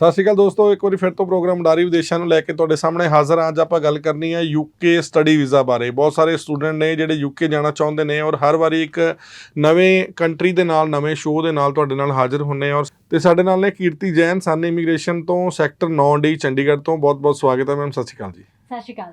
ਸਤਿ ਸ਼੍ਰੀ ਅਕਾਲ ਦੋਸਤੋ, ਇੱਕ ਵਾਰੀ ਫਿਰ ਤੋਂ ਪ੍ਰੋਗਰਾਮ ਉਡਾਰੀ ਵਿਦੇਸ਼ਾਂ ਨੂੰ ਲੈ ਕੇ ਤੁਹਾਡੇ ਸਾਹਮਣੇ ਹਾਜ਼ਰ ਹਾਂ। ਅੱਜ ਆਪਾਂ ਗੱਲ ਕਰਨੀ ਹੈ ਯੂਕੇ ਸਟੱਡੀ ਵੀਜ਼ਾ ਬਾਰੇ। ਬਹੁਤ ਸਾਰੇ ਸਟੂਡੈਂਟ ਨੇ ਜਿਹੜੇ ਯੂਕੇ ਜਾਣਾ ਚਾਹੁੰਦੇ ਨੇ ਔਰ ਹਰ ਵਾਰੀ ਇੱਕ ਨਵੇਂ ਕੰਟਰੀ ਦੇ ਨਾਲ, ਨਵੇਂ ਸ਼ੋਅ ਦੇ ਨਾਲ ਤੁਹਾਡੇ ਨਾਲ ਹਾਜ਼ਰ ਹੁੰਨੇ ਆ ਔਰ ਤੇ ਸਾਡੇ ਨਾਲ ਨੇ ਕੀਰਤੀ ਜੈਨ, ਸਨ ਇਮੀਗ੍ਰੇਸ਼ਨ ਤੋਂ ਸੈਕਟਰ 9D ਚੰਡੀਗੜ੍ਹ ਤੋਂ। ਬਹੁਤ-ਬਹੁਤ ਸਵਾਗਤ ਹੈ ਮੈਮ, ਸਤਿ ਸ਼੍ਰੀ ਅਕਾਲ ਜੀ। ਸਤਿ ਸ਼੍ਰੀ ਅਕਾਲ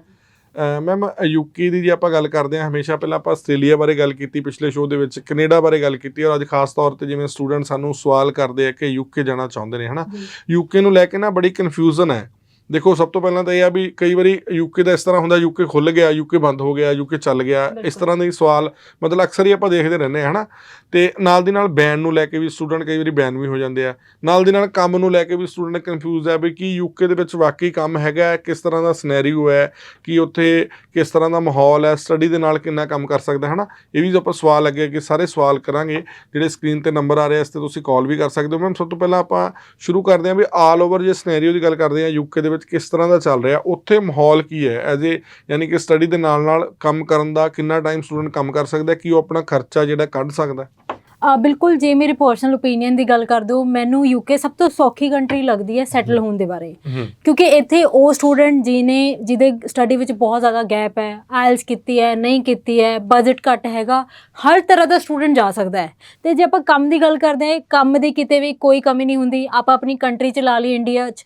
ਮੈਮ ਯੂਕੇ ਦੀ ਜੇ ਆਪਾਂ ਗੱਲ ਕਰਦੇ ਹਾਂ ਹਮੇਸ਼ਾ ਪਹਿਲਾਂ ਆਪਾਂ ਆਸਟ੍ਰੇਲੀਆ ਬਾਰੇ ਗੱਲ ਕੀਤੀ ਪਿਛਲੇ ਸ਼ੋਅ ਦੇ ਵਿੱਚ ਕੈਨੇਡਾ ਬਾਰੇ ਗੱਲ ਕੀਤੀ ਔਰ ਅੱਜ ਖਾਸ ਤੌਰ ਤੇ ਜਿਵੇਂ ਸਟੂਡੈਂਟ ਸਾਨੂੰ ਸਵਾਲ ਕਰਦੇ ਆ ਕਿ ਯੂਕੇ ਜਾਣਾ ਚਾਹੁੰਦੇ ਨੇ ਹਨਾ? ਯੂਕੇ ਨੂੰ ਲੈ ਕੇ ਨਾ ਬੜੀ ਕਨਫਿਊਜ਼ਨ ਹੈ। ਦੇਖੋ ਸਭ ਤੋਂ ਪਹਿਲਾਂ ਤਾਂ ਇਹ ਆ ਵੀ ਕਈ ਵਾਰੀ ਯੂਕੇ ਦਾ ਇਸ ਤਰ੍ਹਾਂ ਹੁੰਦਾ ਯੂਕੇ ਖੁੱਲ ਗਿਆ ਯੂਕੇ ਬੰਦ ਹੋ ਗਿਆ ਯੂਕੇ ਚੱਲ ਗਿਆ ਇਸ। ਤਰ੍ਹਾਂ ਦੇ ਸਵਾਲ ਮਤਲਬ ਅਕਸਰ ਹੀ ਆਪਾਂ ਦੇਖਦੇ ਰਹਿੰਦੇ ਹਾਂ ਹਨਾ? ਤੇ ਨਾਲ ਦੀ ਨਾਲ ਬੈਨ ਨੂੰ ਲੈ ਕੇ ਵੀ ਸਟੂਡੈਂਟ ਕਈ ਵਾਰੀ ਬੈਨ ਵੀ ਹੋ ਜਾਂਦੇ ਆ। ਨਾਲ ਦੀ ਨਾਲ ਕੰਮ ਨੂੰ ਲੈ ਕੇ ਵੀ ਸਟੂਡੈਂਟ ਕਨਫਿਊਜ਼ ਹੈ ਵੀ ਕੀ ਯੂਕੇ ਦੇ ਵਿੱਚ ਵਾਕਈ ਕੰਮ ਹੈਗਾ ਕਿਸ ਤਰ੍ਹਾਂ ਦਾ ਸਿਨੈਰੀਓ ਹੈ ਕਿ ਉੱਥੇ ਕਿਸ ਤਰ੍ਹਾਂ ਦਾ ਮਾਹੌਲ ਹੈ ਸਟੱਡੀ ਦੇ ਨਾਲ ਕਿੰਨਾ ਕੰਮ ਕਰ ਸਕਦਾ ਹਨਾ? ਇਹ ਵੀ ਆਪਾਂ ਸਵਾਲ ਅੱਗੇ ਅੱਗੇ ਸਾਰੇ ਸਵਾਲ ਕਰਾਂਗੇ ਜਿਹੜੇ ਸਕਰੀਨ ਤੇ ਨੰਬਰ ਆ ਰਹੇ ਇਸ ਤੇ ਤੁਸੀਂ ਕਾਲ ਵੀ ਕਰ ਸਕਦੇ ਹੋ। ਮੈਮ ਸਭ ਤੋਂ ਪਹਿਲਾਂ ਆਪਾਂ ਸ਼ੁਰੂ ਕਰਦੇ ਹਾਂ ਵੀ ਆਲ ਓਵਰ ਜੇ ਸਿਨੈਰੀਓ ਦੀ ਗੱਲ ਕਰਦੇ ਹਾਂ ਯੂਕੇ ਦੇ ਵਿੱਚ ਕਿਸ ਤਰ੍ਹਾਂ ਦਾ ਚੱਲ ਰਿਹਾ, ਉੱਥੇ ਮਾਹੌਲ ਕੀ ਹੈ? ਐਜ਼ ਏ ਯਾਨੀ ਕਿ ਸਟੱਡੀ ਦੇ ਨਾਲ ਨਾਲ ਕੰਮ ਕਰਨ ਦਾ ਕਿੰਨਾ ਟਾਈਮ ਸਟੂਡੈਂਟ ਕੰਮ ਕਰ ਸਕਦਾ ਕਿ ਉਹ ਆਪਣਾ ਖਰਚਾ ਜਿਹੜਾ ਕੱਢ ਸਕਦਾ ਬਿਲਕੁਲ ਜੇ ਮੇਰੀ ਪਰਸਨਲ ਓਪੀਨੀਅਨ ਦੀ ਗੱਲ ਕਰ ਦੋ ਮੈਨੂੰ ਯੂਕੇ ਸਭ ਤੋਂ ਸੌਖੀ ਕੰਟਰੀ ਲੱਗਦੀ ਹੈ ਸੈਟਲ ਹੋਣ ਦੇ ਬਾਰੇ। ਕਿਉਂਕਿ ਇੱਥੇ ਉਹ ਸਟੂਡੈਂਟ ਜਿਹਨੇ ਜਿਹਦੇ ਸਟੱਡੀ ਵਿੱਚ ਬਹੁਤ ਜ਼ਿਆਦਾ ਗੈਪ ਹੈ ਆਇਲਸ ਕੀਤੀ ਹੈ ਨਹੀਂ ਕੀਤੀ ਹੈ ਬਜਟ ਘੱਟ ਹੈਗਾ ਹਰ ਤਰ੍ਹਾਂ ਦਾ ਸਟੂਡੈਂਟ ਜਾ ਸਕਦਾ ਹੈ। ਤੇ ਜੇ ਆਪਾਂ ਕੰਮ ਦੀ ਗੱਲ ਕਰਦੇ ਹਾਂ ਕੰਮ ਦੀ ਕਿਤੇ ਵੀ ਕੋਈ ਕਮੀ ਨਹੀਂ ਹੁੰਦੀ ਆਪਾਂ ਆਪਣੀ ਕੰਟਰੀ ਚ ਲਾ ਲਈ ਇੰਡੀਆ ਚ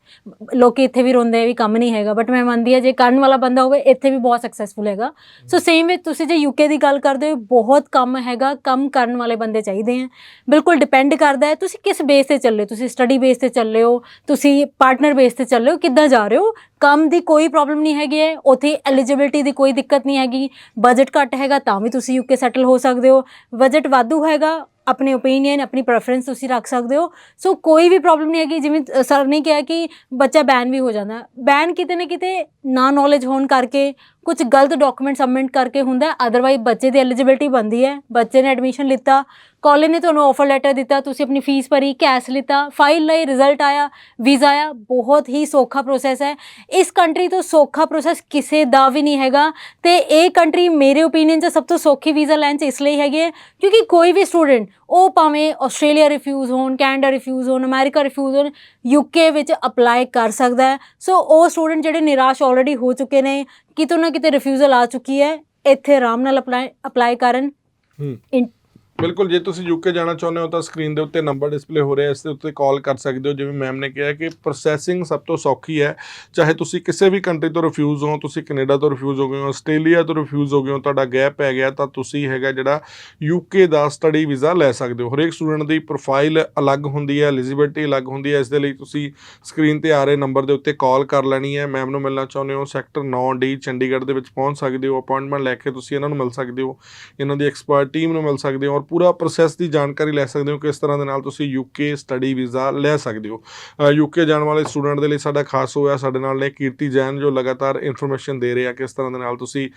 ਲੋਕੀ ਇੱਥੇ ਵੀ ਰੋਂਦੇ ਆ ਵੀ ਕੰਮ ਨਹੀਂ ਹੈਗਾ ਬਟ ਮੈਂ ਮੰਨਦੀ ਹਾਂ ਜੇ ਕਰਨ ਵਾਲਾ ਬੰਦਾ ਹੋਵੇ ਇੱਥੇ ਵੀ ਬਹੁਤ ਸਕਸੈਸਫੁਲ ਹੈਗਾ। ਸੋ ਸੇਮ ਵੇ ਤੁਸੀਂ ਜੇ ਯੂਕੇ ਦੀ ਗੱਲ ਕਰਦੇ ਹੋ ਬਹੁਤ ਕੰਮ ਹੈਗਾ ਕੰਮ ਕਰਨ ਵਾਲੇ ਬੰਦੇ ਚਾਹੀਦੇ ਆ। ਬਿਲਕੁਲ ਡਿਪੈਂਡ ਕਰਦਾ ਹੈ ਤੁਸੀਂ ਕਿਸ ਬੇਸ ਤੇ ਚੱਲੇ ਤੁਸੀਂ ਸਟੱਡੀ ਬੇਸ ਤੇ ਚੱਲੇ ਹੋ, ਤੁਸੀਂ ਪਾਰਟਨਰ ਬੇਸ ਤੇ ਚੱਲੇ ਹੋ, ਕਿੱਦਾਂ ਜਾ ਰਹੇ ਹੋ। ਕੰਮ ਦੀ ਕੋਈ ਪ੍ਰੋਬਲਮ ਨਹੀਂ ਹੈਗੀ ਹੈ, ਉੱਥੇ ਐਲੀਜੀਬਿਲਟੀ ਦੀ ਕੋਈ ਦਿੱਕਤ ਨਹੀਂ ਹੈਗੀ। ਬਜਟ ਘੱਟ ਹੈਗਾ ਤਾਂ ਵੀ ਤੁਸੀਂ ਯੂਕੇ ਸੈਟਲ ਹੋ ਸਕਦੇ ਹੋ। ਬਜਟ ਵਾਧੂ ਹੈਗਾ, ਆਪਣੇ ਓਪੀਨੀਅਨ ਆਪਣੀ ਪ੍ਰੈਫਰੈਂਸ ਤੁਸੀਂ ਰੱਖ ਸਕਦੇ ਹੋ। ਸੋ ਕੋਈ ਵੀ ਪ੍ਰੋਬਲਮ ਨਹੀਂ ਹੈਗੀ, ਜਿਵੇਂ ਸਰ ਨੇ ਕਿਹਾ ਕਿ ਬੱਚਾ ਬੈਨ ਵੀ ਹੋ ਜਾਂਦਾ। ਬੈਨ ਕਿਤੇ ਨਾ ਕਿਤੇ ਨਾ ਨੌਲੇਜ ਹੋਣ ਕਰਕੇ ਕੁਝ ਗਲਤ ਡਾਕੂਮੈਂਟ ਸਬਮਿਟ ਕਰਕੇ ਹੁੰਦਾ ਅਦਰਵਾਈਜ਼ ਬੱਚੇ ਦੀ ਐਲੀਜੀਬਿਲਟੀ ਬਣਦੀ ਹੈ। ਬੱਚੇ ਨੇ ਐਡਮਿਸ਼ਨ ਲਿੱਤਾ ਕਾਲਜ ਨੇ ਤੁਹਾਨੂੰ ਆਫਰ ਲੈਟਰ ਦਿੱਤਾ, ਤੁਸੀਂ ਆਪਣੀ ਫੀਸ ਭਰੀ ਕੈਸ਼ ਲਿੱਤਾ ਫਾਈਲ ਲਈ ਰਿਜ਼ਲਟ ਆਇਆ ਵੀਜ਼ਾ ਆਇਆ, ਬਹੁਤ ਹੀ ਸੌਖਾ ਪ੍ਰੋਸੈਸ ਹੈ। ਇਸ ਕੰਟਰੀ ਤੋਂ ਸੌਖਾ ਪ੍ਰੋਸੈਸ ਕਿਸੇ ਦਾ ਵੀ ਨਹੀਂ ਹੈਗਾ ਤੇ ਇਹ ਕੰਟਰੀ ਮੇਰੇ ਓਪੀਨੀਅਨ 'ਚ ਸਭ ਤੋਂ ਸੌਖੀ ਵੀਜ਼ਾ ਲੈਣ 'ਚ ਇਸ ਲਈ ਹੈਗੀ ਹੈ ਕਿਉਂਕਿ ਕੋਈ ਵੀ ਸਟੂਡੈਂਟ ਉਹ ਭਾਵੇਂ ਆਸਟ੍ਰੇਲੀਆ ਰਿਫਿਊਜ਼ ਹੋਣ ਕੈਨੇਡਾ ਰਿਫਿਊਜ਼ ਹੋਣ ਅਮਰੀਕਾ ਰਿਫਿਊਜ਼ ਹੋਣ ਯੂਕੇ ਵਿੱਚ ਅਪਲਾਈ ਕਰ ਸਕਦਾ ਹੈ। ਸੋ ਉਹ ਸਟੂਡੈਂਟ ਜਿਹੜੇ ਨਿਰਾਸ਼ ਆਲਰੇਡੀ ਹੋ ਚੁੱਕੇ ਨੇ ਕਿਤੋਂ ਨਾ ਕਿਤੇ ਰਿਫਿਊਜ਼ਲ ਆ ਚੁੱਕੀ ਹੈ। ਇੱਥੇ ਆਰਾਮ ਨਾਲ ਅਪਲਾਈ ਅਪਲਾਈ ਕਰਨ। ਹੂੰ। ਬਿਲਕੁਲ, ਜੇ ਤੁਸੀਂ ਯੂਕੇ ਜਾਣਾ ਚਾਹੁੰਦੇ ਹੋ ਤਾਂ ਸਕਰੀਨ ਦੇ ਉੱਤੇ ਨੰਬਰ ਡਿਸਪਲੇ ਹੋ ਰਿਹਾ, ਇਸ ਦੇ ਉੱਤੇ ਕਾਲ ਕਰ ਸਕਦੇ ਹੋ, ਜਿਵੇਂ ਮੈਮ ਨੇ ਕਿਹਾ ਕਿ ਪ੍ਰੋਸੈਸਿੰਗ ਸਭ ਤੋਂ ਸੌਖੀ ਹੈ। ਚਾਹੇ ਤੁਸੀਂ ਕਿਸੇ ਵੀ ਕੰਟਰੀ ਤੋਂ ਰਿਫਿਊਜ਼ ਹੋ, ਤੁਸੀਂ ਕੈਨੇਡਾ ਤੋਂ ਰਿਫਿਊਜ਼ ਹੋ ਗਏ ਹੋ, ਆਸਟ੍ਰੇਲੀਆ ਤੋਂ ਰਿਫਿਊਜ਼ ਹੋ ਗਏ ਹੋ, ਤੁਹਾਡਾ ਗੈਪ ਪੈ ਗਿਆ, ਤਾਂ ਤੁਸੀਂ ਹੈਗਾ ਜਿਹੜਾ ਯੂਕੇ ਦਾ ਸਟੱਡੀ ਵੀਜ਼ਾ ਲੈ ਸਕਦੇ ਹੋ। ਹਰੇਕ ਸਟੂਡੈਂਟ ਦੀ ਪ੍ਰੋਫਾਈਲ ਅਲੱਗ ਹੁੰਦੀ ਹੈ ਐਲੀਜੀਬਿਲਟੀ ਅਲੱਗ ਹੁੰਦੀ ਹੈ, ਇਸ ਦੇ ਲਈ ਤੁਸੀਂ ਸਕਰੀਨ ਤੇ ਆ ਰਹੇ ਨੰਬਰ ਦੇ ਉੱਤੇ ਕਾਲ ਕਰ ਲੈਣੀ ਹੈ। ਮੈਮ ਨੂੰ ਮਿਲਣਾ ਚਾਹੁੰਦੇ ਹੋ ਸੈਕਟਰ 9D ਚੰਡੀਗੜ੍ਹ ਦੇ ਵਿੱਚ ਪਹੁੰਚ ਸਕਦੇ ਹੋ ਅਪਾਇੰਟਮੈਂਟ ਲੈ ਕੇ ਤੁਸੀਂ ਇਹਨਾਂ ਨੂੰ ਮਿਲ ਸਕਦੇ ਹੋ, ਇਹਨਾਂ ਦੀ ਐਕਸਪਰਟ ਟੀਮ ਨੂੰ ਮਿਲ ਸਕਦੇ ਹੋ ਔਰ ਪੂਰਾ ਪ੍ਰੋਸੈਸ ਦੀ ਜਾਣਕਾਰੀ ਲੈ ਸਕਦੇ ਹੋ ਕਿਸ ਤਰ੍ਹਾਂ ਦੇ ਨਾਲ ਤੁਸੀਂ ਯੂਕੇ ਸਟੱਡੀ ਵੀਜ਼ਾ ਲੈ ਸਕਦੇ ਹੋ। ਯੂਕੇ ਜਾਣ ਵਾਲੇ ਸਟੂਡੈਂਟ ਦੇ ਲਈ ਸਾਡਾ ਖਾਸ ਹੋਇਆ ਸਾਡੇ ਨਾਲ ਨੇ ਕੀਰਤੀ ਜੈਨ ਜੋ ਲਗਾਤਾਰ ਇਨਫੋਰਮੇਸ਼ਨ ਦੇ ਰਹੇ ਆ ਕਿਸ ਤਰ੍ਹਾਂ ਦੇ ਨਾਲ ਤੁਸੀਂ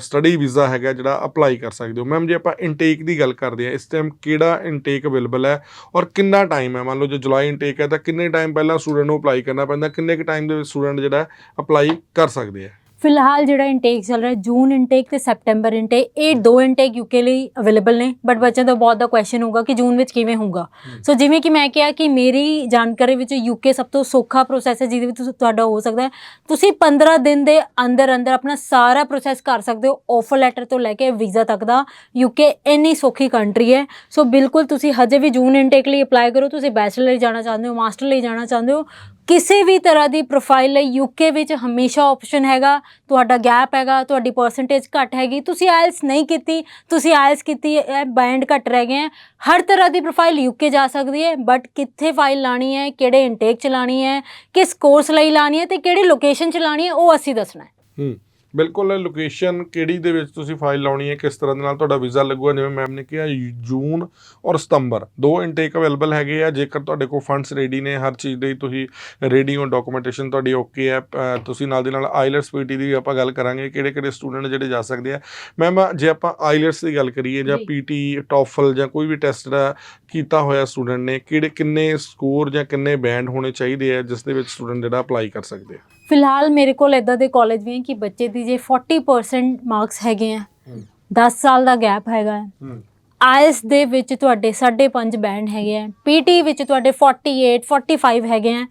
ਸਟੱਡੀ ਵੀਜ਼ਾ ਹੈਗਾ ਜਿਹੜਾ ਅਪਲਾਈ ਕਰ ਸਕਦੇ ਹੋ। ਮੈਮ ਜੇ ਆਪਾਂ ਇਨਟੇਕ ਦੀ ਗੱਲ ਕਰਦੇ ਆ ਇਸ ਟਾਈਮ ਕਿਹੜਾ ਇਨਟੇਕ ਅਵੇਲੇਬਲ ਹੈ ਔਰ ਕਿੰਨਾ ਟਾਈਮ ਹੈ? ਮੰਨ ਲਓ ਜੇ ਜੁਲਾਈ ਇਨਟੇਕ ਹੈ ਤਾਂ ਕਿੰਨੇ ਟਾਈਮ ਪਹਿਲਾਂ ਸਟੂਡੈਂਟ ਨੂੰ ਅਪਲਾਈ ਕਰਨਾ ਪੈਂਦਾ, ਕਿੰਨੇ ਕੁ ਟਾਈਮ ਦੇ ਵਿੱਚ ਸਟੂਡੈਂਟ ਜਿਹੜਾ ਅਪਲਾਈ ਕਰ ਸਕਦੇ ਆ ਫਿਲਹਾਲ ਜਿਹੜਾ ਇਨਟੇਕ ਚੱਲ ਰਿਹਾ ਜੂਨ ਇਨਟੇਕ ਤੇ ਸੈਪਟੈਂਬਰ ਇਨਟੇਕ ਇਹ ਦੋ ਇਨਟੇਕ ਯੂਕੇ ਲਈ ਅਵੇਲੇਬਲ ਨੇ ਬਟ ਬੱਚਿਆਂ ਦਾ ਬਹੁਤ ਦਾ ਕੁਐਸਚਨ ਹੋਊਗਾ ਕਿ ਜੂਨ ਵਿੱਚ ਕਿਵੇਂ ਹੋਊਗਾ। ਸੋ ਜਿਵੇਂ ਕਿ ਮੈਂ ਕਿਹਾ ਕਿ ਮੇਰੀ ਜਾਣਕਾਰੀ ਵਿੱਚ ਯੂਕੇ ਸਭ ਤੋਂ ਸੌਖਾ ਪ੍ਰੋਸੈਸ ਹੈ ਜਿਹਦੇ ਵਿੱਚ ਤੁਹਾਡਾ ਹੋ ਸਕਦਾ ਹੈ ਤੁਸੀਂ 15 ਦਿਨ ਦੇ ਅੰਦਰ ਅੰਦਰ ਆਪਣਾ ਸਾਰਾ ਪ੍ਰੋਸੈਸ ਕਰ ਸਕਦੇ ਹੋ ਆਫਰ ਲੈਟਰ ਤੋਂ ਲੈ ਕੇ ਵੀਜ਼ਾ ਤੱਕ ਦਾ ਯੂਕੇ ਇੰਨੀ ਸੌਖੀ ਕੰਟਰੀ ਹੈ ਸੋ ਬਿਲਕੁਲ ਤੁਸੀਂ ਹਜੇ ਵੀ ਜੂਨ ਇਨਟੇਕ ਲਈ ਅਪਲਾਈ ਕਰੋ ਤੁਸੀਂ ਬੈਚਲਰ ਲਈ ਜਾਣਾ ਚਾਹੁੰਦੇ ਹੋ ਮਾਸਟਰ ਲਈ ਜਾਣਾ ਚਾਹੁੰਦੇ ਹੋ ਕਿਸੇ ਵੀ ਤਰ੍ਹਾਂ ਦੀ ਪ੍ਰੋਫਾਈਲ ਲਈ ਯੂਕੇ ਵਿੱਚ ਹਮੇਸ਼ਾ ਆਪਸ਼ਨ ਹੈਗਾ, ਤੁਹਾਡਾ ਗੈਪ ਹੈਗਾ, ਤੁਹਾਡੀ ਪਰਸੈਂਟੇਜ ਘੱਟ ਹੈਗੀ, ਤੁਸੀਂ ਆਇਲਸ ਨਹੀਂ ਕੀਤੀ, ਤੁਸੀਂ ਆਇਲਸ ਕੀਤੀ ਹੈ ਬੈਂਡ ਘੱਟ ਰਹਿ ਗਏ ਹੈ। ਹਰ ਤਰ੍ਹਾਂ ਦੀ ਪ੍ਰੋਫਾਈਲ ਯੂਕੇ ਜਾ ਸਕਦੀ ਹੈ ਬਟ ਕਿੱਥੇ ਫਾਈਲ ਲਾਣੀ ਹੈ, ਕਿਹੜੇ ਇਨਟੇਕ ਚ ਲਾਣੀ ਹੈ, ਕਿਸ ਕੋਰਸ ਲਈ ਲਾਣੀ ਹੈ ਤੇ ਕਿਹੜੀ ਲੋਕੇਸ਼ਨ ਚ ਲਾਣੀ ਹੈ, ਉਹ ਅਸੀਂ ਦੱਸਣਾ ਹੈ। ਹੂੰ। ਬਿਲਕੁਲ ਲੋਕੇਸ਼ਨ ਕਿਹੜੀ ਦੇ ਵਿੱਚ ਤੁਸੀਂ ਫਾਈਲ ਲਾਉਣੀ ਹੈ ਕਿਸ ਤਰ੍ਹਾਂ ਦੇ ਨਾਲ ਤੁਹਾਡਾ ਵੀਜ਼ਾ ਲੱਗੂਗਾ ਜਿਵੇਂ ਮੈਮ ਨੇ ਕਿਹਾ ਜੂਨ ਔਰ ਸਤੰਬਰ। ਦੋ ਇਨਟੇਕ ਅਵੇਲੇਬਲ ਹੈਗੇ ਆ ਜੇਕਰ ਤੁਹਾਡੇ ਕੋਲ ਫੰਡਸ ਰੈਡੀ ਨੇ ਹਰ ਚੀਜ਼ ਲਈ ਤੁਸੀਂ ਰੈਡੀ ਹੋ ਡਾਕੂਮੈਂਟੇਸ਼ਨ ਤੁਹਾਡੀ ਓਕੇ ਹੈ ਤੁਸੀਂ ਨਾਲ ਦੀ ਨਾਲ ਆਈਲੈਟਸ ਪੀਟੀ ਦੀ ਵੀ ਆਪਾਂ ਗੱਲ ਕਰਾਂਗੇ ਕਿਹੜੇ ਕਿਹੜੇ ਸਟੂਡੈਂਟ ਜਿਹੜੇ ਜਾ ਸਕਦੇ ਆ। ਮੈਮ ਜੇ ਆਪਾਂ ਆਈਲੈਟਸ ਦੀ ਗੱਲ ਕਰੀਏ ਜਾਂ ਜੀ। ਪੀਟੀ ਟੋਫਲ ਜਾਂ ਕੋਈ ਵੀ ਟੈਸਟ ਦਾ ਕੀਤਾ ਹੋਇਆ ਸਟੂਡੈਂਟ ਨੇ ਕਿਹੜੇ ਕਿੰਨੇ ਸਕੋਰ ਜਾਂ ਕਿੰਨੇ ਬੈਂਡ ਹੋਣੇ ਚਾਹੀਦੇ ਆ ਜਿਸ ਦੇ ਵਿੱਚ ਸਟੂਡੈਂਟ ਜਿਹੜਾ ਅਪਲਾਈ ਕਰ ਸਕਦੇ ਆ? ਫਿਲਹਾਲ ਮੇਰੇ ਕੋਲ ਇਦਾਂ ਦੇ ਕਾਲਜ ਵੀ ਹੈ ਕਿ ਬੱਚੇ ਦੀ ਜੇ 40% ਮਾਰਕਸ ਹੈਗੇ ਆ ਹੂੰ। 10 ਸਾਲ ਦਾ ਗੈਪ ਹੈਗਾ ਹੈ। ਆਇਲਸ ਦੇ ਵਿੱਚ ਤੁਹਾਡੇ 5.5 ਬੈਂਡ ਹੈਗੇ ਆ ਪੀਟੀ ਵਿੱਚ ਤੁਹਾਡੇ 48 45 ਹੈਗੇ ਆ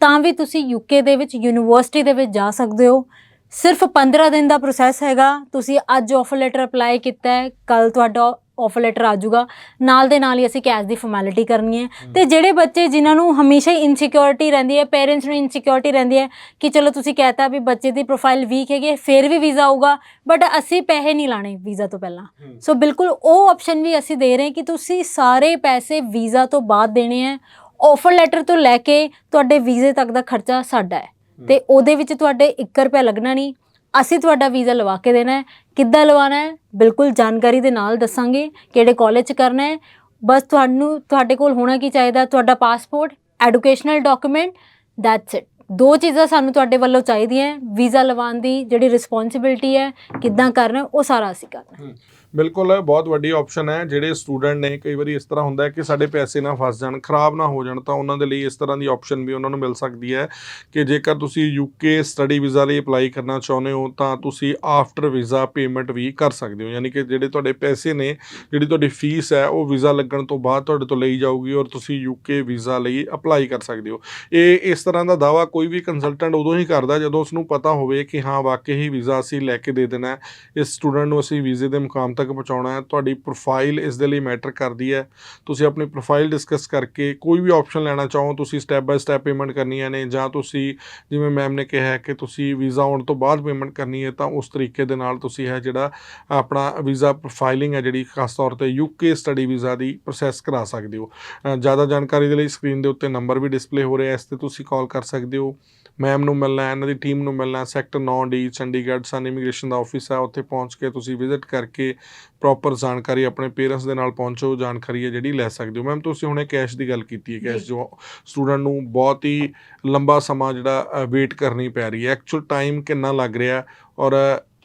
ਤਾਂ ਵੀ ਤੁਸੀਂ ਯੂਕੇ ਦੇ ਵਿੱਚ ਯੂਨੀਵਰਸਿਟੀ ਦੇ ਵਿੱਚ ਜਾ ਸਕਦੇ ਹੋ। ਸਿਰਫ 15 ਦਿਨ ਦਾ ਪ੍ਰੋਸੈਸ ਹੈਗਾ ਤੁਸੀਂ ਅੱਜ ਆਫਰ ਲੈਟਰ ਅਪਲਾਈ ਕੀਤਾ ਹੈ ਕੱਲ ਤੁਹਾਡਾ ਆਫਰ ਲੈਟਰ ਆ ਜਾਊਗਾ। ਨਾਲ ਦੇ ਨਾਲ ਹੀ ਅਸੀਂ ਕੈਸ਼ ਦੀ ਫਾਰਮੈਲਿਟੀ ਕਰਨੀ ਹੈ। ਤੇ ਜਿਹੜੇ ਬੱਚੇ ਜਿਨ੍ਹਾਂ ਨੂੰ ਹਮੇਸ਼ਾ ਹੀ ਇਨਸਿਕਿਉਰਿਟੀ ਰਹਿੰਦੀ ਹੈ ਪੇਰੈਂਟਸ ਨੂੰ ਇਨਸਿਕਿਉਰਿਟੀ ਰਹਿੰਦੀ ਹੈ ਕਿ ਚਲੋ ਤੁਸੀਂ ਕਹਤਾ ਵੀ ਬੱਚੇ ਦੀ ਪ੍ਰੋਫਾਈਲ ਵੀਕ ਹੈਗੀ ਫਿਰ ਵੀ ਵੀਜ਼ਾ ਆਊਗਾ ਬਟ ਅਸੀਂ ਪੈਸੇ ਨਹੀਂ ਲਾਣੇ ਵੀਜ਼ਾ ਤੋਂ ਪਹਿਲਾਂ। ਸੋ ਬਿਲਕੁਲ ਉਹ ਆਪਸ਼ਨ ਵੀ ਅਸੀਂ ਦੇ ਰਹੇ ਹਾਂ ਕਿ ਤੁਸੀਂ ਸਾਰੇ ਪੈਸੇ ਵੀਜ਼ਾ ਤੋਂ ਬਾਅਦ ਦੇਣੇ ਹੈ। ਆਫਰ ਲੈਟਰ ਤੋਂ ਲੈ ਕੇ ਤੁਹਾਡੇ ਵੀਜ਼ੇ ਤੱਕ ਦਾ ਖਰਚਾ ਸਾਡਾ ਹੈ। ਤੇ ਉਹਦੇ ਵਿੱਚ ਤੁਹਾਡੇ 1 ਰੁਪਿਆ ਲੱਗਣਾ ਨਹੀਂ। ਅਸੀਂ ਤੁਹਾਡਾ ਵੀਜ਼ਾ ਲਵਾ ਕੇ ਦੇਣਾ ਹੈ। ਕਿੱਦਾਂ ਲਵਾਉਣਾ ਹੈ? ਬਿਲਕੁਲ ਜਾਣਕਾਰੀ ਦੇ ਨਾਲ ਦੱਸਾਂਗੇ ਕਿਹੜੇ ਕਾਲਜ 'ਚ ਕਰਨਾ ਹੈ। ਬਸ ਤੁਹਾਨੂੰ, ਤੁਹਾਡੇ ਕੋਲ ਹੋਣਾ ਕੀ ਚਾਹੀਦਾ? ਤੁਹਾਡਾ passport educational document that's it ਦੋ ਚੀਜ਼ਾਂ ਸਾਨੂੰ ਤੁਹਾਡੇ ਵੱਲੋਂ ਚਾਹੀਦੀਆਂ ਵੀਜ਼ਾ ਲਵਾਉਣ ਦੀ ਜਿਹੜੀ ਰਿਸਪੌਂਸਿਬਿਲਟੀ ਹੈ, ਕਿੱਦਾਂ ਕਰਨਾ ਉਹ ਸਾਰਾ ਅਸੀਂ ਕਰਨਾ ਬਿਲਕੁਲ, ਬਹੁਤ ਵੱਡੀ ਆਪਸ਼ਨ ਹੈ। ਜਿਹੜੇ ਸਟੂਡੈਂਟ ਨੇ, ਕਈ ਵਾਰੀ ਇਸ ਤਰ੍ਹਾਂ ਹੁੰਦਾ ਹੈ ਕਿ ਸਾਡੇ ਪੈਸੇ ਨਾ ਫਸ ਜਾਣ, ਖਰਾਬ ਨਾ ਹੋ ਜਾਣ, ਤਾਂ ਉਹਨਾਂ ਦੇ ਲਈ ਇਸ ਤਰ੍ਹਾਂ ਦੀ ਆਪਸ਼ਨ ਵੀ ਉਹਨਾਂ ਨੂੰ ਮਿਲ ਸਕਦੀ ਹੈ ਕਿ ਜੇਕਰ ਤੁਸੀਂ ਯੂਕੇ ਸਟੱਡੀ ਵੀਜ਼ਾ ਲਈ ਅਪਲਾਈ ਕਰਨਾ ਚਾਹੁੰਦੇ ਹੋ, ਤਾਂ ਤੁਸੀਂ ਆਫਟਰ ਵੀਜ਼ਾ ਪੇਮੈਂਟ ਵੀ ਕਰ ਸਕਦੇ ਹੋ। ਯਾਨੀ ਕਿ ਜਿਹੜੇ ਤੁਹਾਡੇ ਪੈਸੇ ਨੇ, ਜਿਹੜੀ ਤੁਹਾਡੀ ਫੀਸ ਹੈ, ਉਹ ਵੀਜ਼ਾ ਲੱਗਣ ਤੋਂ ਬਾਅਦ ਤੁਹਾਡੇ ਤੋਂ ਲਈ ਜਾਊਗੀ ਔਰ ਤੁਸੀਂ ਯੂਕੇ ਵੀਜ਼ਾ ਲਈ ਅਪਲਾਈ ਕਰ ਸਕਦੇ ਹੋ। ਇਹ ਇਸ ਤਰ੍ਹਾਂ ਦਾ ਦਾਵਾ ਕੋਈ ਵੀ ਕੰਸਲਟੈਂਟ ਉਦੋਂ ਹੀ ਕਰਦਾ ਜਦੋਂ ਉਸ ਨੂੰ ਪਤਾ ਹੋਵੇ ਕਿ ਹਾਂ, ਵਾਕਈ ਹੀ ਵੀਜ਼ਾ ਅਸੀਂ ਲੈ ਕੇ ਦੇ ਦੇਣਾ ਇਸ ਸਟੂਡੈਂਟ ਨੂੰ ਅਸੀਂ ਵੀਜ਼ੇ ਦੇ ਮੁਕਾਮ ਤੱਕ ਪਹੁੰਚਾਉਣਾ ਹੈ ਤੁਹਾਡੀ ਪ੍ਰੋਫਾਈਲ ਇਸ ਦੇ ਲਈ ਮੈਟਰ ਕਰਦੀ ਹੈ। ਤੁਸੀਂ ਆਪਣੀ ਪ੍ਰੋਫਾਈਲ ਡਿਸਕਸ ਕਰਕੇ ਕੋਈ ਵੀ ਆਪਸ਼ਨ ਲੈਣਾ ਚਾਹੋ ਤੁਸੀਂ ਸਟੈਪ ਬਾਏ ਸਟੈਪ ਪੇਮੈਂਟ ਕਰਨੀਆਂ ਨੇ ਜਾਂ ਤੁਸੀਂ ਜਿਵੇਂ ਮੈਮ ਨੇ ਕਿਹਾ ਹੈ ਕਿ ਤੁਸੀਂ ਵੀਜ਼ਾ ਆਉਣ ਤੋਂ ਬਾਅਦ ਪੇਮੈਂਟ ਕਰਨੀ ਹੈ ਤਾਂ ਉਸ ਤਰੀਕੇ ਦੇ ਨਾਲ ਤੁਸੀਂ ਹੈ ਜਿਹੜਾ ਆਪਣਾ ਵੀਜ਼ਾ ਪ੍ਰੋਫਾਈਲਿੰਗ ਹੈ ਜਿਹੜੀ ਖਾਸ ਤੌਰ ਤੇ ਯੂਕੇ ਸਟੱਡੀ ਵੀਜ਼ਾ ਦੀ ਪ੍ਰੋਸੈਸ ਕਰਾ ਸਕਦੇ ਹੋ। ਜ਼ਿਆਦਾ ਜਾਣਕਾਰੀ ਦੇ ਲਈ ਸਕਰੀਨ ਦੇ ਉੱਤੇ ਨੰਬਰ ਵੀ ਡਿਸਪਲੇ ਹੋ ਰਿਹਾ ਹੈ, ਇਸ ਤੇ ਤੁਸੀਂ ਕਾਲ ਕਰ ਸਕਦੇ ਹੋ। ਮੈਮ ਨੂੰ ਮਿਲਣਾ ਇਹਨਾਂ ਦੀ ਟੀਮ ਨੂੰ ਮਿਲਣਾ sector 9D Chandigarh Sun Immigration ਦਾ ਆਫਿਸ ਹੈ ਉੱਥੇ ਪਹੁੰਚ ਕੇ ਤੁਸੀਂ ਵਿਜ਼ਿਟ ਕਰਕੇ ਪ੍ਰੋਪਰ ਜਾਣਕਾਰੀ ਆਪਣੇ ਪੇਰੈਂਟਸ ਦੇ ਨਾਲ ਪਹੁੰਚੋ ਜਾਣਕਾਰੀ ਹੈ ਜਿਹੜੀ ਲੈ ਸਕਦੇ ਹੋ ਮੈਮ ਤੁਸੀਂ ਹੁਣੇ ਕੈਸ਼ ਦੀ ਗੱਲ ਕੀਤੀ ਹੈ ਕੈਸ਼। ਜੋ ਸਟੂਡੈਂਟ ਨੂੰ ਬਹੁਤ ਹੀ ਲੰਬਾ ਸਮਾਂ ਜਿਹੜਾ ਵੇਟ ਕਰਨੀ ਪੈ ਰਹੀ ਹੈ ਐਕਚੁਅਲ ਟਾਈਮ ਕਿੰਨਾ ਲੱਗ ਰਿਹਾ ਔਰ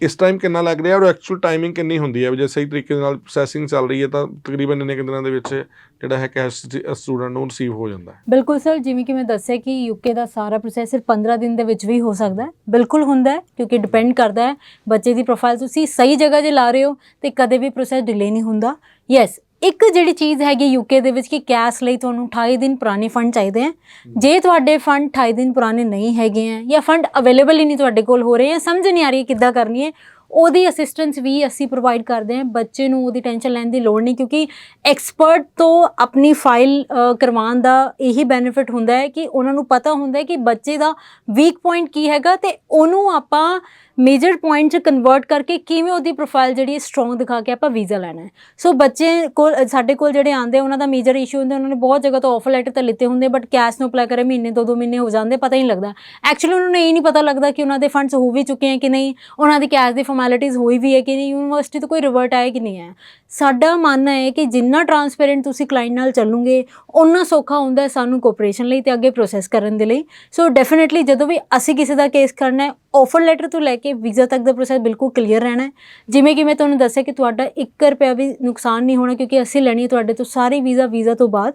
ਇਸ ਟਾਈਮ ਕਿੰਨਾ ਲੱਗ ਰਿਹਾ ਔਰ ਐਕਚੁਅਲ ਟਾਈਮਿੰਗ ਕਿੰਨੀ ਹੁੰਦੀ ਹੈ? ਵੀ ਜੇ ਸਹੀ ਤਰੀਕੇ ਨਾਲ ਪ੍ਰੋਸੈਸਿੰਗ ਚੱਲ ਰਹੀ ਹੈ ਤਾਂ ਤਕਰੀਬਨ ਇੰਨੇ ਕੁ ਦਿਨਾਂ ਦੇ ਵਿੱਚ ਜਿਹੜਾ ਹੈ ਕੈਸ਼ ਸਟੂਡੈਂਟ ਨੂੰ ਰਿਸੀਵ ਹੋ ਜਾਂਦਾ ਹੈ। ਬਿਲਕੁਲ ਸਰ ਜਿਵੇਂ ਕਿ ਮੈਂ ਦੱਸਿਆ ਕਿ ਯੂਕੇ ਦਾ ਸਾਰਾ ਪ੍ਰੋਸੈਸ ਸਿਰਫ 15 ਦਿਨ ਦੇ ਵਿੱਚ ਵੀ ਹੋ ਸਕਦਾ ਹੈ। ਬਿਲਕੁਲ ਹੁੰਦਾ ਹੈ, ਕਿਉਂਕਿ ਡਿਪੈਂਡ ਕਰਦਾ ਹੈ ਬੱਚੇ ਦੀ ਪ੍ਰੋਫਾਈਲ ਤੁਸੀਂ ਸਹੀ ਜਗ੍ਹਾ ਜੇ ਲਾ ਰਹੇ ਹੋ ਤੇ ਕਦੇ ਵੀ ਪ੍ਰੋਸੈਸ ਡਿਲੇ ਨਹੀਂ ਹੁੰਦਾ। ਯੈਸ ਇੱਕ ਜਿਹੜੀ ਚੀਜ਼ ਹੈਗੀ ਯੂਕੇ ਦੇ ਵਿੱਚ ਕਿ ਕੈਸ਼ ਲਈ ਤੁਹਾਨੂੰ 28 ਦਿਨ ਪੁਰਾਣੇ ਫੰਡ ਚਾਹੀਦੇ ਆ। ਜੇ ਤੁਹਾਡੇ ਫੰਡ 28 ਦਿਨ ਪੁਰਾਣੇ ਨਹੀਂ ਹੈਗੇ ਆ ਜਾਂ ਫੰਡ ਅਵੇਲੇਬਲ ਹੀ ਨਹੀਂ ਤੁਹਾਡੇ ਕੋਲ ਹੋ ਰਹੇ ਆ, ਸਮਝ ਨਹੀਂ ਆ ਰਹੀ ਕਿੱਦਾਂ ਕਰਨੀ ਹੈ, ਉਹਦੀ ਅਸਿਸਟੈਂਸ ਵੀ ਅਸੀਂ ਪ੍ਰੋਵਾਈਡ ਕਰਦੇ ਹਾਂ। ਬੱਚੇ ਨੂੰ ਉਹਦੀ ਟੈਨਸ਼ਨ ਲੈਣ ਦੀ ਲੋੜ ਨਹੀਂ ਕਿਉਂਕਿ ਐਕਸਪਰਟ ਤੋਂ ਆਪਣੀ ਫਾਈਲ ਕਰਵਾਉਣ ਦਾ ਇਹੀ ਬੈਨੀਫਿਟ ਹੁੰਦਾ ਹੈ ਕਿ ਉਹਨਾਂ ਨੂੰ ਪਤਾ ਹੁੰਦਾ ਹੈ ਕਿ ਬੱਚੇ ਦਾ ਵੀਕ ਪੁਆਇੰਟ ਕੀ ਹੈਗਾ ਤੇ ਉਹਨੂੰ ਆਪਾਂ ਮੇਜਰ ਪੁਆਇੰਟ 'ਚ ਕਨਵਰਟ ਕਰਕੇ ਕਿਵੇਂ ਉਹਦੀ ਪ੍ਰੋਫਾਈਲ ਜਿਹੜੀ ਸਟਰੋਂਗ ਦਿਖਾ ਕੇ ਆਪਾਂ ਵੀਜ਼ਾ ਲੈਣਾ ਹੈ। ਸੋ ਬੱਚੇ ਕੋਲ, ਸਾਡੇ ਕੋਲ ਜਿਹੜੇ ਆਉਂਦੇ ਉਹਨਾਂ ਦਾ ਮੇਜਰ ਇਸ਼ੂ ਹੁੰਦਾ, ਉਹਨਾਂ ਨੇ ਬਹੁਤ ਜਗ੍ਹਾ ਤੋਂ ਆਫਰ ਲੈਟਰ ਤਾਂ ਲਿੱਤੇ ਹੁੰਦੇ ਬਟ ਕੈਸ਼ ਨੂੰ ਅਪਲਾਈ ਕਰੇ, ਮਹੀਨੇ ਦੋ ਦੋ ਮਹੀਨੇ ਹੋ ਜਾਂਦੇ, ਪਤਾ ਹੀ ਨਹੀਂ ਲੱਗਦਾ। ਐਕਚੁਅਲੀ ਉਹਨਾਂ ਨੂੰ ਇਹ ਨਹੀਂ ਪਤਾ ਲੱਗਦਾ ਕਿ ਉਹਨਾਂ ਦੇ ਫੰਡਸ ਹੋ ਵੀ ਚੁੱਕੇ ਹੈ ਕਿ ਨਹੀਂ, ਉਹਨਾਂ ਦੀ ਕੈਸ਼ ਦੀ ਫਾਰਮੈਲਿਟੀਜ਼ ਹੋਈ ਵੀ ਹੈ ਕਿ ਨਹੀਂ ਯੂਨੀਵਰਸਿਟੀ ਤੋਂ ਕੋਈ ਰਿਵਰਟ ਆਇਆ ਕਿ ਨਹੀਂ ਹੈ ਸਾਡਾ ਮੰਨਣਾ ਹੈ ਕਿ ਜਿੰਨਾ ਟਰਾਂਸਪੇਰੈਂਟ ਤੁਸੀਂ ਕਲਾਇੰਟ ਨਾਲ ਚੱਲੋਗੇ ਉਨਾ ਸੌਖਾ ਹੁੰਦਾ ਸਾਨੂੰ ਕੋਆਪਰੇਸ਼ਨ ਲਈ ਤੇ ਅੱਗੇ ਪ੍ਰੋਸੈਸ ਕਰਨ ਦੇ ਲਈ। ਸੋ ਡੈਫੀਨਿਟਲੀ ਜਦੋਂ ਵੀ ਅਸੀਂ ਕਿਸੇ ਦਾ ਕੇਸ ਕਰਨਾ ਹੈ ਆਫਰ ਲੈਟਰ ਤੋਂ ਲੈ ਕਿ ਵੀਜ਼ਾ ਤੱਕ ਦਾ ਪ੍ਰੋਸੈਸ ਬਿਲਕੁਲ ਕਲੀਅਰ ਰਹਿਣਾ ਜਿਵੇਂ ਕਿ ਮੈਂ ਤੁਹਾਨੂੰ ਦੱਸਿਆ ਕਿ ਤੁਹਾਡਾ 1 ਰੁਪਿਆ ਵੀ ਨੁਕਸਾਨ ਨਹੀਂ ਹੋਣਾ ਕਿਉਂਕਿ ਅਸੀਂ ਲੈਣੀ ਹੈ ਤੁਹਾਡੇ ਤੋਂ ਸਾਰੇ ਵੀਜ਼ਾ ਵੀਜ਼ਾ ਤੋਂ ਬਾਅਦ,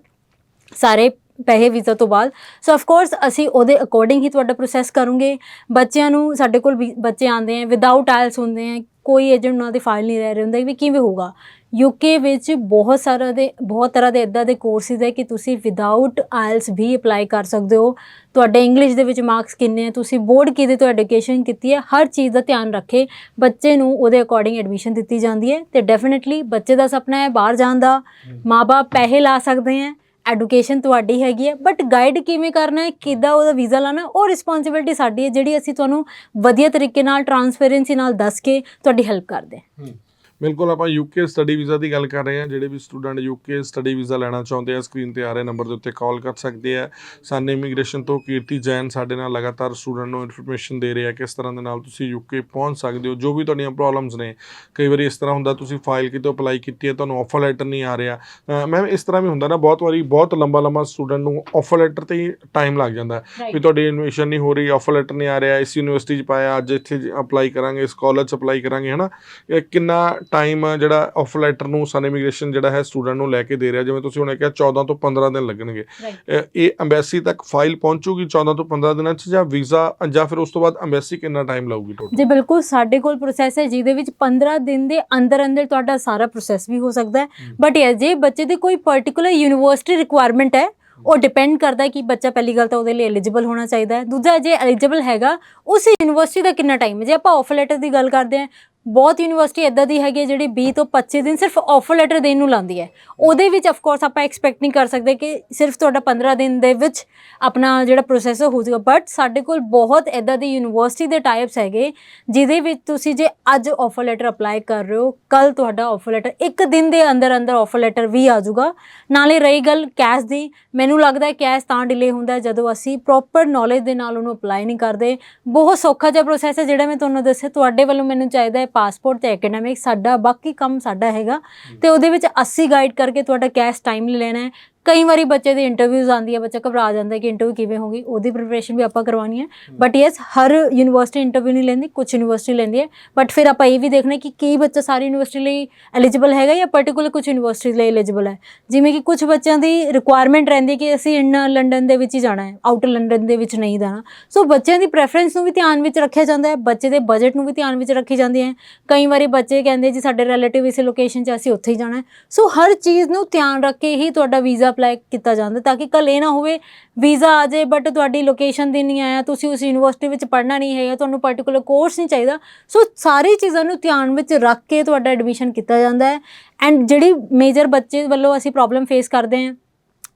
ਸਾਰੇ ਪੈਸੇ ਵੀਜ਼ਾ ਤੋਂ ਬਾਅਦ। ਸੋ ਆਫ ਕੋਰਸ ਅਸੀਂ ਉਹਦੇ ਅਕੋਰਡਿੰਗ ਹੀ ਤੁਹਾਡਾ ਪ੍ਰੋਸੈਸ ਕਰੂੰਗੇ। ਬੱਚਿਆਂ ਨੂੰ, ਸਾਡੇ ਕੋਲ ਵੀ ਬੱਚੇ ਆਉਂਦੇ ਆ ਵਿਦਆਊਟ ਆਇਲਸ ਹੁੰਦੇ ਆ ਕੋਈ ਏਜੰਟ ਉਹਨਾਂ ਦੀ ਫਾਈਲ ਨਹੀਂ ਰਹਿ ਰਹੇ ਹੁੰਦਾ ਵੀ ਕਿਵੇਂ ਹੋਊਗਾ। ਯੂਕੇ ਵਿੱਚ ਬਹੁਤ ਸਾਰਾ ਦੇ ਬਹੁਤ ਤਰ੍ਹਾਂ ਦੇ ਇਦਾਂ ਦੇ ਕੋਰਸਿਸ ਹੈ ਕਿ ਤੁਸੀਂ ਵਿਦਆਊਟ ਆਇਲਸ ਵੀ ਅਪਲਾਈ ਕਰ ਸਕਦੇ ਹੋ। ਤੁਹਾਡੇ ਇੰਗਲਿਸ਼ ਦੇ ਵਿੱਚ ਮਾਰਕਸ ਕਿੰਨੇ ਆ? ਤੁਸੀਂ ਬੋਰਡ ਕਿਹਦੇ ਤੋਂ ਐਜੂਕੇਸ਼ਨ ਕੀਤੀ ਹੈ? ਹਰ ਚੀਜ਼ ਦਾ ਧਿਆਨ ਰੱਖੇ। ਬੱਚੇ ਨੂੰ ਉਹਦੇ ਅਕੋਰਡਿੰਗ ਐਡਮਿਸ਼ਨ ਦਿੱਤੀ ਜਾਂਦੀ ਹੈ ਤੇ ਡੈਫੀਨਿਟਲੀ ਬੱਚੇ ਦਾ ਸੁਪਨਾ ਹੈ ਬਾਹਰ ਜਾਣ ਦਾ। ਮਾਪੇ ਪੈਸੇ ਲਾ ਸਕਦੇ ਹੈ ਐਡੂਕੇਸ਼ਨ ਤੁਹਾਡੀ ਹੈਗੀ ਹੈ ਬਟ ਗਾਈਡ ਕਿਵੇਂ ਕਰਨਾ ਹੈ ਕਿੱਦਾਂ ਉਹਦਾ ਵੀਜ਼ਾ ਲਾਣਾ ਉਹ ਰਿਸਪੌਂਸਿਬਿਲਟੀ ਸਾਡੀ ਹੈ ਜਿਹੜੀ ਅਸੀਂ ਤੁਹਾਨੂੰ ਵਧੀਆ ਤਰੀਕੇ ਨਾਲ ਟਰਾਂਸਪੇਰੈਂਸੀ ਨਾਲ ਦੱਸ ਕੇ ਤੁਹਾਡੀ ਹੈਲਪ ਕਰਦੇ ਹਾਂ। ਬਿਲਕੁਲ ਆਪਾਂ ਯੂਕੇ ਸਟੱਡੀ ਵੀਜ਼ਾ ਦੀ ਗੱਲ ਕਰ ਰਹੇ ਹਾਂ ਜਿਹੜੇ ਵੀ ਸਟੂਡੈਂਟ ਯੂਕੇ ਸਟੱਡੀ ਵੀਜ਼ਾ ਲੈਣਾ ਚਾਹੁੰਦੇ ਆ ਸਕਰੀਨ ਤੇ ਆ ਰਹੇ ਨੰਬਰ ਦੇ ਉੱਤੇ ਕਾਲ ਕਰ ਸਕਦੇ ਆ। ਸਾਨੇ ਇਮੀਗ੍ਰੇਸ਼ਨ ਤੋਂ ਕੀਰਤੀ ਜੈਨ ਸਾਡੇ ਨਾਲ ਲਗਾਤਾਰ ਸਟੂਡੈਂਟ ਨੂੰ ਇਨਫੋਰਮੇਸ਼ਨ ਦੇ ਰਹੇ ਆ ਕਿਸ ਤਰ੍ਹਾਂ ਦੇ ਨਾਲ ਤੁਸੀਂ ਯੂਕੇ ਪਹੁੰਚ ਸਕਦੇ ਹੋ। ਜੋ ਵੀ ਤੁਹਾਡੀਆਂ ਪ੍ਰੋਬਲਮਸ ਨੇ ਕਈ ਵਾਰੀ ਇਸ ਤਰ੍ਹਾਂ ਹੁੰਦਾ ਤੁਸੀਂ ਫਾਈਲ ਕਿਤੋਂ ਅਪਲਾਈ ਕੀਤੀ ਹੈ ਤੁਹਾਨੂੰ ਆਫਰ ਲੈਟਰ ਨਹੀਂ ਆ ਰਿਹਾ। ਮੈਮ ਇਸ ਤਰ੍ਹਾਂ ਵੀ ਹੁੰਦਾ ਨਾ ਬਹੁਤ ਵਾਰੀ ਬਹੁਤ ਲੰਬਾ ਲੰਬਾ ਸਟੂਡੈਂਟ ਨੂੰ ਆਫਰ ਲੈਟਰ ਤੇ ਹੀ ਟਾਈਮ ਲੱਗ ਜਾਂਦਾ। ਵੀ ਤੁਹਾਡੀ ਇਨਵੀਟੇਸ਼ਨ ਨਹੀਂ ਹੋ ਰਹੀ ਆਫਰ ਲੈਟਰ ਨਹੀਂ ਆ ਰਿਹਾ ਇਸ ਯੂਨੀਵਰਸਿਟੀ 'ਚ ਪਾਇਆ ਅੱਜ ਇੱਥੇ ਅਪਲਾਈ ਕਰਾਂਗੇ ਇਸ ਕਾਲਜ 'ਚ ਅਪਲਾਈ ਕਰਾਂਗੇ ਹਨਾ? ਕਿੰਨਾ ਟਾਈਮ ਜਿਹੜਾ ਆਫਰ ਲੈਟਰ ਨੂੰ ਸਨ ਇਮੀਗ੍ਰੇਸ਼ਨ ਜਿਹੜਾ ਹੈ ਸਟੂਡੈਂਟ ਨੂੰ ਲੈ ਕੇ ਦੇ ਰਿਹਾ ਜਿਵੇਂ ਤੁਸੀਂ ਹੁਣੇ ਕਿਹਾ 14 ਤੋਂ 15 ਦਿਨ ਲੱਗਣਗੇ। ਇਹ- ਐਮਬੈਸੀ ਤੱਕ ਫਾਈਲ ਪਹੁੰਚੂਗੀ 14 ਤੋਂ 15 ਦਿਨਾਂ 'ਚ ਜਾਂ ਵੀਜ਼ਾ ਜਾਂ ਫਿਰ ਉਸ ਤੋਂ ਬਾਅਦ ਐਮਬੈਸੀ ਕਿੰਨਾ ਟਾਈਮ ਲਾਊਗੀ ਟੋਟਲ ਜੀ ਬਿਲਕੁਲ ਸਾਡੇ ਕੋਲ ਪ੍ਰੋਸੈਸ ਹੈ ਜਿਹਦੇ ਵਿੱਚ 15 ਦਿਨ ਦੇ ਅੰਦਰ ਅੰਦਰ ਤੁਹਾਡਾ ਸਾਰਾ ਪ੍ਰੋਸੈਸ ਵੀ ਹੋ ਸਕਦਾ ਹੈ। ਬਟ ਜੇ ਬੱਚੇ ਦੀ ਕੋਈ ਪਾਰਟਿਕੂਲਰ ਯੂਨੀਵਰਸਿਟੀ ਰਿਕੁਆਇਰਮੈਂਟ ਹੈ ਉਹ ਡਿਪੈਂਡ ਕਰਦਾ ਹੈ ਕਿ ਬੱਚਾ ਪਹਿਲੀ ਗੱਲ ਤਾਂ ਉਹਦੇ ਲਈ ਐਲੀਜੀਬਲ ਹੋਣਾ ਚਾਹੀਦਾ ਹੈ। ਦੂਜਾ ਜੇ ਐਲੀਜੀਬਲ ਹੈਗਾ ਉਸ ਯੂਨੀਵਰਸਿਟੀ ਦਾ ਕਿੰਨਾ ਟਾਈਮ ਜੇ ਆਪਾਂ ਆਫਰ ਲੈਟਰ ਦੀ ਗੱਲ ਕਰਦੇ ਹਾਂ ਬਹੁਤ ਯੂਨੀਵਰਸਿਟੀ ਇਦਾਂ ਦੀ ਹੈਗੀ ਹੈ ਜਿਹੜੀ 20 ਤੋਂ 25 ਦਿਨ ਸਿਰਫ ਆਫਰ ਲੈਟਰ ਦੇਣ ਨੂੰ ਲਾਉਂਦੀ ਹੈ। ਉਹਦੇ ਵਿੱਚ ਆਫ ਕੋਰਸ ਆਪਾਂ ਐਕਸਪੈਕਟ ਨਹੀਂ ਕਰ ਸਕਦੇ ਕਿ ਸਿਰਫ ਤੁਹਾਡਾ 15 ਦਿਨ ਦੇ ਵਿੱਚ ਆਪਣਾ ਜਿਹੜਾ ਪ੍ਰੋਸੈਸ ਹੋ ਜਾਊਗਾ। ਬਟ ਸਾਡੇ ਕੋਲ ਬਹੁਤ ਇਦਾਂ ਦੀ ਯੂਨੀਵਰਸਿਟੀ ਦੇ ਟਾਈਪਸ ਹੈਗੇ, ਜਿਹਦੇ ਵਿੱਚ ਤੁਸੀਂ ਜੇ ਅੱਜ ਆਫਰ ਲੈਟਰ ਅਪਲਾਈ ਕਰ ਰਹੇ ਹੋ ਕੱਲ ਤੁਹਾਡਾ ਆਫਰ ਲੈਟਰ ਇੱਕ ਦਿਨ ਦੇ ਅੰਦਰ ਅੰਦਰ ਆਫਰ ਲੈਟਰ ਵੀ ਆ ਜਾਊਗਾ। ਨਾਲੇ ਰਹੀ ਗੱਲ ਕੈਸ਼ ਦੀ, ਮੈਨੂੰ ਲੱਗਦਾ ਹੈ ਕੈਸ਼ ਤਾਂ ਡਿਲੇ ਹੁੰਦਾ ਜਦੋਂ ਅਸੀਂ ਪ੍ਰੋਪਰ ਨੌਲੇਜ ਦੇ ਨਾਲ ਉਹਨੂੰ ਅਪਲਾਈ ਨਹੀਂ ਕਰਦੇ। ਬਹੁਤ ਸੌਖਾ ਜਿਹਾ ਪ੍ਰੋਸੈਸ ਹੈ ਜਿਹੜਾ ਮੈਂ ਤੁਹਾਨੂੰ ਦੱਸਿਆ, ਤੁਹਾਡੇ ਵੱਲੋਂ ਮੈਨੂੰ ਚਾਹੀਦਾ ਹੈ ਪਾਸਪੋਰਟ ਤੇ ਐਕੈਡੈਮਿਕ ਸਾਡਾ ਬਾਕੀ ਕੰਮ ਸਾਡਾ ਹੈਗਾ ਤੇ ਉਹਦੇ ਵਿੱਚ ਅਸੀਂ ਗਾਈਡ ਕਰਕੇ ਤੁਹਾਡਾ ਕੈਸ਼ ਟਾਈਮ ਲੈਣਾ ਹੈ ਕਈ ਵਾਰੀ ਬੱਚੇ ਦੀ ਇੰਟਰਵਿਊਜ਼ ਆਉਂਦੀ ਹੈ ਬੱਚਾ ਘਬਰਾ ਜਾਂਦਾ ਕਿ ਇੰਟਰਵਿਊ ਕਿਵੇਂ ਹੋਗੀ ਉਹਦੀ ਪ੍ਰੀਪਰੇਸ਼ਨ ਵੀ ਆਪਾਂ ਕਰਵਾਉਣੀ ਹੈ। ਬਟ ਯੈਸ ਹਰ ਯੂਨੀਵਰਸਿਟੀ ਇੰਟਰਵਿਊ ਨਹੀਂ ਲੈਂਦੀ ਕੁਝ ਯੂਨੀਵਰਸਿਟੀ ਲੈਂਦੀ ਹੈ। ਬਟ ਫਿਰ ਆਪਾਂ ਇਹ ਵੀ ਦੇਖਣਾ ਕਿ ਕੀ ਬੱਚਾ ਸਾਰੀ ਯੂਨੀਵਰਸਿਟੀ ਲਈ ਐਲੀਜੀਬਲ ਹੈਗਾ ਜਾਂ ਪਾਰਟਿਕੂਲਰ ਕੁਝ ਯੂਨੀਵਰਸਿਟੀ ਲਈ ਐਲੀਜੀਬਲ ਹੈ। ਜਿਵੇਂ ਕਿ ਕੁਝ ਬੱਚਿਆਂ ਦੀ ਰਿਕੁਆਇਰਮੈਂਟ ਰਹਿੰਦੀ ਹੈ ਕਿ ਅਸੀਂ ਇਨ ਲੰਡਨ ਦੇ ਵਿੱਚ ਹੀ ਜਾਣਾ ਹੈ ਆਊਟਰ ਲੰਡਨ ਦੇ ਵਿੱਚ ਨਹੀਂ ਜਾਣਾ। ਸੋ ਬੱਚਿਆਂ ਦੀ ਪ੍ਰੈਫਰੈਂਸ ਨੂੰ ਵੀ ਧਿਆਨ ਵਿੱਚ ਰੱਖਿਆ ਜਾਂਦਾ ਹੈ ਬੱਚੇ ਦੇ ਬਜਟ ਨੂੰ ਵੀ ਧਿਆਨ ਵਿੱਚ ਰੱਖੀ ਜਾਂਦੀ ਹੈ। ਕਈ ਵਾਰੀ ਬੱਚੇ ਕਹਿੰਦੇ ਜੀ ਸਾਡੇ ਰਿਲੇਟਿਵ ਇਸੇ ਲੋਕੇਸ਼ਨ 'ਚ ਅਸੀਂ ਉੱਥੇ ਹੀ ਜਾਣਾ ਸੋ ਹਰ ਚੀਜ਼ ਨੂੰ ਧਿਆਨ ਰੱਖ ਕੇ ਹੀ ਤੁਹਾਡਾ ਵੀਜ਼ਾ ਅਪਲਾਈ ਕੀਤਾ ਜਾਂਦਾ ਤਾਂ ਕਿ ਕੱਲ ਇਹ ਨਾ ਹੋਵੇ ਵੀਜ਼ਾ ਆ ਜਾਏ ਬਟ ਤੁਹਾਡੀ ਲੋਕੇਸ਼ਨ ਤੇ ਨਹੀਂ ਆਇਆ, ਤੁਸੀਂ ਉਸ ਯੂਨੀਵਰਸਿਟੀ ਵਿੱਚ ਪੜ੍ਹਨਾ ਨਹੀਂ ਹੈਗਾ, ਤੁਹਾਨੂੰ ਪਾਰਟਿਕੂਲਰ ਕੋਰਸ ਨਹੀਂ ਚਾਹੀਦਾ। ਸੋ ਸਾਰੀ ਚੀਜ਼ਾਂ ਨੂੰ ਧਿਆਨ ਵਿੱਚ ਰੱਖ ਕੇ ਤੁਹਾਡਾ ਐਡਮਿਸ਼ਨ ਕੀਤਾ ਜਾਂਦਾ ਹੈ। ਐਂਡ ਜਿਹੜੀ ਮੇਜਰ ਬੱਚੇ ਵੱਲੋਂ ਅਸੀਂ ਪ੍ਰੋਬਲਮ ਫੇਸ ਕਰਦੇ ਹਾਂ,